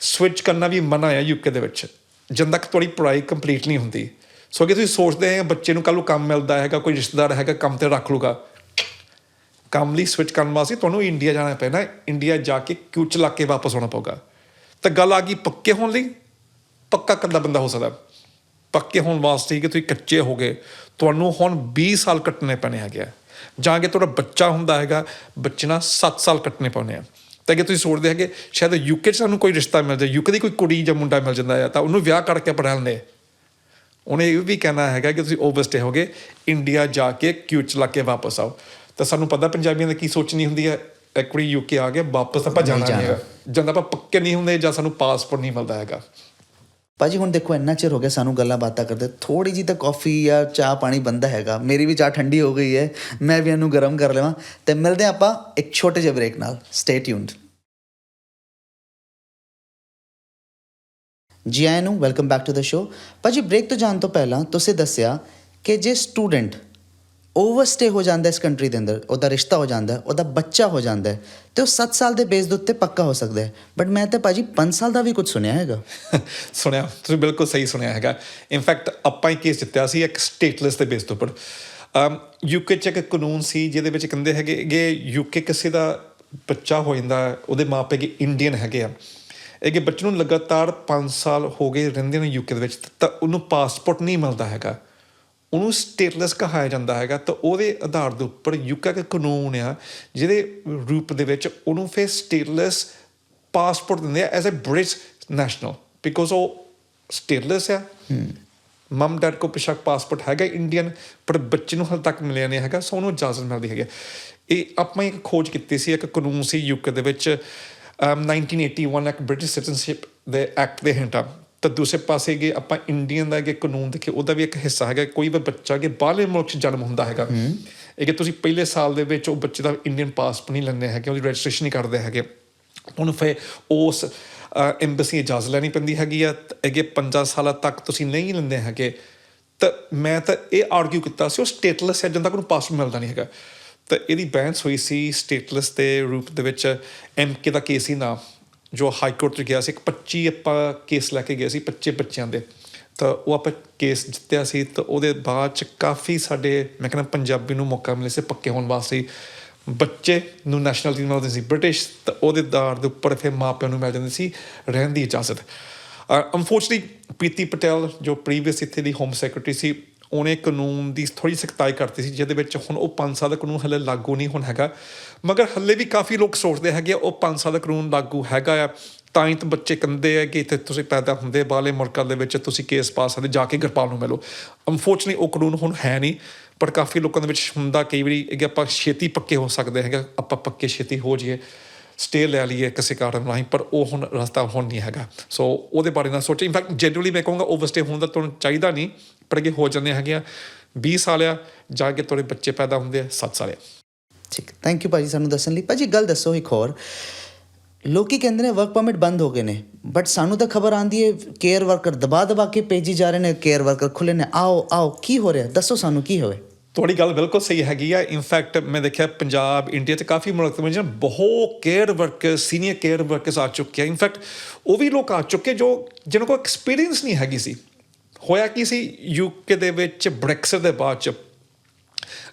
ਸਵਿਚ ਕਰਨਾ ਵੀ ਮਨਾ ਹੈ ਯੂਕੇ ਦੇ ਵਿੱਚ। ਜਦ ਤੱਕ ਤੁਹਾਡੀ ਪੜ੍ਹਾਈ ਕੰਪਲੀਟ ਨਹੀਂ ਹੁੰਦੀ। ਸੋ ਕਿ ਤੁਸੀਂ ਸੋਚਦੇ ਆ ਬੱਚੇ ਨੂੰ ਕੱਲ ਨੂੰ ਕੰਮ ਮਿਲਦਾ ਹੈਗਾ, ਕੋਈ ਰਿਸ਼ਤੇਦਾਰ ਹੈਗਾ, ਕੰਮ ਤੇ ਰੱਖ ਲੂਗਾ ਕੰਮ ਲਈ ਸਵਿਚ ਕਰਨ ਵਾਸਤੇ ਤੁਹਾਨੂੰ ਇੰਡੀਆ ਜਾਣਾ ਪੈਣਾ ਇੰਡੀਆ ਜਾ ਕੇ ਕਿਉਂ ਚਲਾ ਕੇ ਵਾਪਸ ਆਉਣਾ ਪਊਗਾ। ਤਾਂ ਗੱਲ ਆ ਗਈ ਪੱਕੇ ਹੋਣ ਲਈ, ਪੱਕਾ ਕੱਲਾ ਬੰਦਾ ਹੋ ਸਕਦਾ। ਪੱਕੇ ਹੋਣ ਵਾਸਤੇ ਕਿ ਤੁਸੀਂ ਕੱਚੇ ਹੋ ਗਏ। ਤੁਹਾਨੂੰ ਹੁਣ 20 ਸਾਲ ਕੱਟਣੇ ਪੈਣੇ ਹੈਗੇ ਆ। ਜਾਂ ਕਿ ਤੁਹਾਡਾ ਬੱਚਾ ਹੁੰਦਾ ਹੈਗਾ, ਬੱਚੇ ਨਾਲ 7 ਸਾਲ ਕੱਟਣੇ ਪਾਉਣੇ ਆ। ਤਾਂ ਕਿ ਤੁਸੀਂ ਸੋਚਦੇ ਹੈਗੇ ਸ਼ਾਇਦ ਯੂਕੇ 'ਚ ਸਾਨੂੰ ਕੋਈ ਰਿਸ਼ਤਾ ਮਿਲ ਜਾਏ ਯੂਕੇ ਦੀ ਕੋਈ ਕੁੜੀ ਜਾਂ ਮੁੰਡਾ ਮਿਲ ਜਾਂਦਾ ਹੈ ਤਾਂ ਉਹਨੂੰ ਵਿਆਹ ਕਰਕੇ ਪੜਾ ਲੈਂਦੇ ਉਹਨੇ ਇਹ ਵੀ ਕਹਿਣਾ ਹੈਗਾ ਕਿ ਤੁਸੀਂ ਓਵਰਸਟੇ ਹੋਗੇ ਇੰਡੀਆ ਜਾ ਕੇ ਕਿਉਂ ਚਲਾ ਕੇ ਵਾਪਸ ਆਓ। ਤਾਂ ਸਾਨੂੰ ਪਤਾ ਪੰਜਾਬੀਆਂ ਦੀ ਕੀ ਸੋਚਣੀ ਹੁੰਦੀ ਹੈ ਇੱਕ ਵਾਰੀ ਯੂਕੇ ਆ ਗਏ ਵਾਪਸ ਆਪਾਂ ਜਾਣਾ ਨਹੀਂ ਹੈਗਾ। ਜਦੋਂ ਆਪਾਂ ਪੱਕੇ ਨਹੀਂ ਹੁੰਦੇ ਜਾਂ ਸਾਨੂੰ ਪਾਸਪੋਰਟ ਨਹੀਂ ਮਿਲਦਾ ਹੈਗਾ। ਭਾਜੀ, ਹੁਣ ਦੇਖੋ, ਇੰਨਾ ਚਿਰ ਹੋ ਗਿਆ ਸਾਨੂੰ ਗੱਲਾਂ ਬਾਤਾਂ ਕਰਦੇ ਥੋੜੀ ਜੀ ਤਾਂ ਕਾਫੀ ਜਾਂ ਚਾਹ ਪਾਣੀ ਬੰਦਾ ਹੈਗਾ। ਮੇਰੀ ਵੀ ਚਾਹ ਠੰਡੀ ਹੋ ਗਈ ਹੈ, ਮੈਂ ਵੀ ਇਹਨੂੰ ਗਰਮ ਕਰ ਲਵਾਂ। ਤੇ ਮਿਲਦੇ ਹਾਂ ਆਪਾਂ ਇੱਕ ਛੋਟੇ ਜਿਹੇ ਬ੍ਰੇਕ ਨਾਲ। ਸਟੇ ਟਿਊਨਡ ਜੀ ਆਇਆਂ ਨੂੰ welcome back to the show ਭਾਜੀ ਬ੍ਰੇਕ ਤੋਂ ਜਾਣ ਤੋਂ ਪਹਿਲਾਂ ਤੁਸੀਂ ਦੱਸਿਆ ਕਿ ਜੇ ਸਟੂਡੈਂਟ ਓਵਰਸਟੇ ਹੋ ਜਾਂਦਾ ਇਸ ਕੰਟਰੀ ਦੇ ਅੰਦਰ ਉਹਦਾ ਰਿਸ਼ਤਾ ਹੋ ਜਾਂਦਾ ਉਹਦਾ ਬੱਚਾ ਹੋ ਜਾਂਦਾ ਹੈ, ਤੇ ਉਹ 7 ਸਾਲ ਦੇ ਬੇਸ ਦੇ ਉੱਤੇ ਪੱਕਾ ਹੋ ਸਕਦਾ ਹੈ। ਬਟ ਮੈਂ ਤਾਂ ਭਾਜੀ 5 ਸਾਲ ਦਾ ਵੀ ਕੁਝ ਸੁਣਿਆ ਹੈਗਾ। ਸੁਣਿਆ ਤੁਸੀਂ ਬਿਲਕੁਲ ਸਹੀ ਸੁਣਿਆ ਹੈਗਾ। ਇਨਫੈਕਟ ਆਪਾਂ ਹੀ ਕੇਸ ਜਿੱਤਿਆ ਸੀ ਇੱਕ ਸਟੇਟਲੈਸ ਦੇ ਬੇਸ ਤੋਂ ਉੱਪਰ। ਅਮ ਯੂਕੇ ਚ ਇੱਕ ਕਾਨੂੰਨ ਸੀ ਜਿਹਦੇ ਵਿੱਚ ਕਹਿੰਦੇ ਹੈਗੇ ਕਿ ਯੂਕੇ ਕਿਸੇ ਦਾ ਬੱਚਾ ਹੋ ਜਾਂਦਾ ਹੈ, ਉਹਦੇ ਮਾਪੇ ਕਿ ਇੰਡੀਅਨ ਹੈਗੇ ਆ। ਇਹ ਕਿ ਬੱਚੇ ਨੂੰ ਲਗਾਤਾਰ 5 ਸਾਲ ਹੋ ਗਏ ਰਹਿੰਦੇ ਨੇ ਯੂਕੇ ਦੇ ਵਿੱਚ ਤਾਂ ਉਹਨੂੰ ਪਾਸਪੋਰਟ ਨਹੀਂ ਮਿਲਦਾ ਹੈਗਾ। ਉਹਨੂੰ ਸਟੇਟਲੈਸ ਕਹਾਇਆ ਜਾਂਦਾ ਹੈਗਾ ਤਾਂ ਉਹਦੇ ਆਧਾਰ ਦੇ ਉੱਪਰ ਯੂਕੇ ਦਾ ਕਾਨੂੰਨ ਆ, ਜਿਹਦੇ ਰੂਪ ਦੇ ਵਿੱਚ ਉਹਨੂੰ ਫਿਰ ਸਟੇਟਲੈਸ ਪਾਸਪੋਰਟ ਦਿੰਦੇ ਆ as a British national because ਉਹ ਸਟੇਟਲੈਸ ਆ। ਮਮ ਡੈਡ ਕੋ ਪਿਛਾਕ ਪਾਸਪੋਰਟ ਹੈਗਾ ਇੰਡੀਅਨ ਪਰ ਬੱਚੇ ਨੂੰ ਹਾਲ ਤੱਕ ਮਿਲਿਆ ਨਹੀਂ ਹੈਗਾ, ਸੋ ਉਹਨੂੰ ਇਜਾਜ਼ਤ ਮਿਲਦੀ ਹੈਗੀ ਇਹ ਆਪਾਂ ਇੱਕ ਖੋਜ ਕੀਤੀ ਸੀ, ਇੱਕ ਕਾਨੂੰਨ ਸੀ ਯੂਕੇ ਦੇ ਵਿੱਚ, ਅਮ 1981 ਇੱਕ ਬ੍ਰਿਟਿਸ਼ ਸਿਟੀਜ਼ਨਸ਼ਿਪ ਦੇ ਐਕਟ ਦੇ ਹੇਠਾਂ। ਤਾਂ ਦੂਸਰੇ ਪਾਸੇ ਗਏ ਆਪਾਂ ਇੰਡੀਅਨ ਦਾ ਕਿ ਕਾਨੂੰਨ ਦੇਖੇ ਉਹਦਾ ਵੀ ਇੱਕ ਹਿੱਸਾ ਹੈਗਾ ਕੋਈ ਵੀ ਬੱਚਾ ਕਿ ਬਾਹਰਲੇ ਮੁਲਕ 'ਚ ਜਨਮ ਹੁੰਦਾ ਹੈਗਾ। ਇਹ ਕਿ ਤੁਸੀਂ ਪਹਿਲੇ ਸਾਲ ਦੇ ਵਿੱਚ ਉਹ ਬੱਚੇ ਦਾ ਇੰਡੀਅਨ ਪਾਸਪੋਰਟ ਨਹੀਂ ਲੈਂਦੇ ਹੈਗੇ ਉਹਦੀ ਰਜਿਸਟ੍ਰੇਸ਼ਨ ਨਹੀਂ ਕਰਦੇ ਹੈਗੇ। ਉਹਨੂੰ ਫਿਰ ਉਸ ਐਮਬੈਸੀ ਇਜਾਜ਼ਤ ਲੈਣੀ ਪੈਂਦੀ ਹੈਗੀ ਆ ਅੱਗੇ 5 ਸਾਲਾਂ ਤੱਕ ਤੁਸੀਂ ਨਹੀਂ ਲੈਂਦੇ ਹੈਗੇ। ਤਾਂ ਮੈਂ ਤਾਂ ਇਹ ਆਰਗੂ ਕੀਤਾ ਸੀ ਉਹ ਸਟੇਟਲੈਸ ਹੈ ਜਦੋਂ ਤੱਕ ਉਹਨੂੰ ਪਾਸਪੋਰਟ ਮਿਲਦਾ ਨਹੀਂ ਹੈਗਾ। ਤਾਂ ਇਹਦੀ ਬਹਿਸ ਹੋਈ ਸੀ ਸਟੇਟਲੈਸ ਦੇ ਰੂਪ ਦੇ ਵਿੱਚ ਐਮਕੇ ਦਾ ਕੇਸ ਹੀ ਨਾ। ਜੋ ਹਾਈ ਕੋਰਟ 'ਚ ਗਿਆ ਸੀ, ਇੱਕ 25 ਆਪਾਂ ਕੇਸ ਲੈ ਕੇ ਗਏ ਸੀ 25 ਬੱਚਿਆਂ ਦੇ। ਤਾਂ ਉਹ ਆਪਾਂ ਕੇਸ ਜਿੱਤਿਆ ਸੀ, ਤਾਂ ਉਹਦੇ ਬਾਅਦ ਚ ਕਾਫੀ ਸਾਡੇ, ਮੈਂ ਕਹਿੰਦਾ ਪੰਜਾਬੀ ਨੂੰ ਮੌਕਾ ਮਿਲੇ ਸੀ ਪੱਕੇ ਹੋਣ ਵਾਸਤੇ। ਬੱਚੇ ਨੂੰ ਨੈਸ਼ਨਲ ਨੈਸ਼ਨਲਿਟੀ ਮਿਲਦੀ ਸੀ ਬ੍ਰਿਟਿਸ਼ ਤਾਂ ਉਹਦੇ ਦਾਰ ਦੇ ਉੱਪਰ ਫਿਰ ਮਾਪਿਆਂ ਨੂੰ ਮਿਲ ਜਾਂਦੀ ਸੀ, ਰਹਿਣ ਦੀ ਇਜਾਜ਼ਤ। ਅਨਫੋਰਚੂਨਟਲੀ ਪ੍ਰੀਤੀ ਪਟੇਲ, ਜੋ ਪ੍ਰੀਵੀਅਸ ਇੱਥੇ ਦੀ ਹੋਮ ਸੈਕਟਰੀ ਸੀ ਉਹਨੇ ਕਾਨੂੰਨ ਦੀ ਥੋੜੀ ਸਖਤਾਈ ਕਰਤੀ ਸੀ ਜਿਹਦੇ ਵਿੱਚ ਹੁਣ ਉਹ 5 ਸਾਲ ਦਾ ਕਾਨੂੰਨ ਹਲੇ ਲਾਗੂ ਨਹੀਂ ਹੁਣ ਹੈਗਾ। ਮਗਰ ਹੱਲੇ ਵੀ ਕਾਫੀ ਲੋਕ ਸੋਚਦੇ ਹੈਗੇ ਆ, ਉਹ 5 ਸਾਲ ਦਾ ਕਾਨੂੰਨ ਲਾਗੂ ਹੈਗਾ ਆ। ਤਾਂ ਹੀ ਤਾਂ ਬੱਚੇ ਕੰਦੇ ਆ ਕਿ ਇੱਥੇ ਤੁਸੀਂ ਪੈਦਾ ਹੁੰਦੇ ਬਾਹਲੇ ਮੁਲਕਾਂ ਦੇ ਵਿੱਚ ਤੁਸੀਂ ਕੇਸ ਪਾ ਸਕਦੇ ਜਾ ਕੇ ਕਿਰਪਾਲ ਨੂੰ ਮਿਲੋ। ਅਨਫੋਰਚੂਨਟਲੀ ਉਹ ਕਾਨੂੰਨ ਹੁਣ ਹੈ ਨਹੀਂ ਪਰ ਕਾਫੀ ਲੋਕਾਂ ਦੇ ਵਿੱਚ ਹੁੰਦਾ ਕਈ ਵਾਰੀ ਕਿ ਆਪਾਂ ਛੇਤੀ ਪੱਕੇ ਹੋ ਸਕਦੇ ਹੈਗਾ ਆਪਾਂ ਪੱਕੇ ਛੇਤੀ ਹੋ ਜਾਈਏ ਸਟੇ ਲੈ ਲਈਏ ਕਿਸੇ ਕਾਰਨ ਰਾਹੀਂ ਪਰ ਉਹ ਹੁਣ ਰਸਤਾ ਹੁਣ ਨਹੀਂ ਹੈਗਾ। ਸੋ ਉਹਦੇ ਬਾਰੇ ਨਾ ਸੋਚੋ। ਇਨਫੈਕਟ ਜਨਰਲੀ ਮੈਂ ਕਹੂੰਗਾ ਓਵਰਸਟੇ ਹੋਣ ਦਾ ਤੁਹਾਨੂੰ ਚਾਹੀਦਾ ਨਹੀਂ ਪਰ ਅੱਗੇ ਹੋ ਜਾਂਦੇ ਹੈਗੇ ਆ। 20 ਸਾਲ ਆ ਜਾ ਕੇ ਤੁਹਾਡੇ ਬੱਚੇ ਪੈਦਾ ਹੁੰਦੇ ਆ 7 ਸਾਲ ਆ। ਠੀਕ ਥੈਂਕ ਯੂ ਭਾਜੀ ਸਾਨੂੰ ਦੱਸਣ ਲਈ। ਭਾਜੀ ਗੱਲ ਦੱਸੋ ਇੱਕ ਹੋਰ। ਲੋਕੀ ਕਹਿੰਦੇ ਨੇ ਵਰਕ ਪਰਮਿਟ ਬੰਦ ਹੋ ਗਏ ਨੇ ਬਟ ਸਾਨੂੰ ਤਾਂ ਖਬਰ ਆਂਦੀ ਹੈ ਕੇਅਰ ਵਰਕਰ ਦਬਾ ਦਬਾ ਕੇ ਭੇਜੀ ਜਾ ਰਹੇ ਨੇ ਕੇਅਰ ਵਰਕਰ ਖੁੱਲੇ ਨੇ ਆਓ ਆਓ ਕੀ ਹੋ ਰਿਹਾ? ਦੱਸੋ ਸਾਨੂੰ ਕੀ ਹੋਵੇ? ਤੁਹਾਡੀ ਗੱਲ ਬਿਲਕੁਲ ਸਹੀ ਹੈਗੀ ਆ। ਇਨਫੈਕਟ ਮੈਂ ਦੇਖਿਆ ਪੰਜਾਬ ਇੰਡੀਆ ਤੇ ਕਾਫੀ ਮੁਲਕ ਵਿੱਚ ਬਹੁਤ care worker senior care workers ਆ ਚੁੱਕੇ ਆ। ਇਨਫੈਕਟ ਉਹ ਵੀ ਲੋਕ ਆ ਚੁੱਕੇ ਜੋ ਜਿਹਨਾਂ ਕੋਲ ਐਕਸਪੀਰੀਅੰਸ ਨਹੀਂ ਹੈਗੀ ਸੀ। ਹੋਇਆ ਕੀ ਸੀ? ਯੂਕੇ ਦੇ ਵਿੱਚ ਬ੍ਰੈਕਸਿਟ ਦੇ ਬਾਅਦ ਚ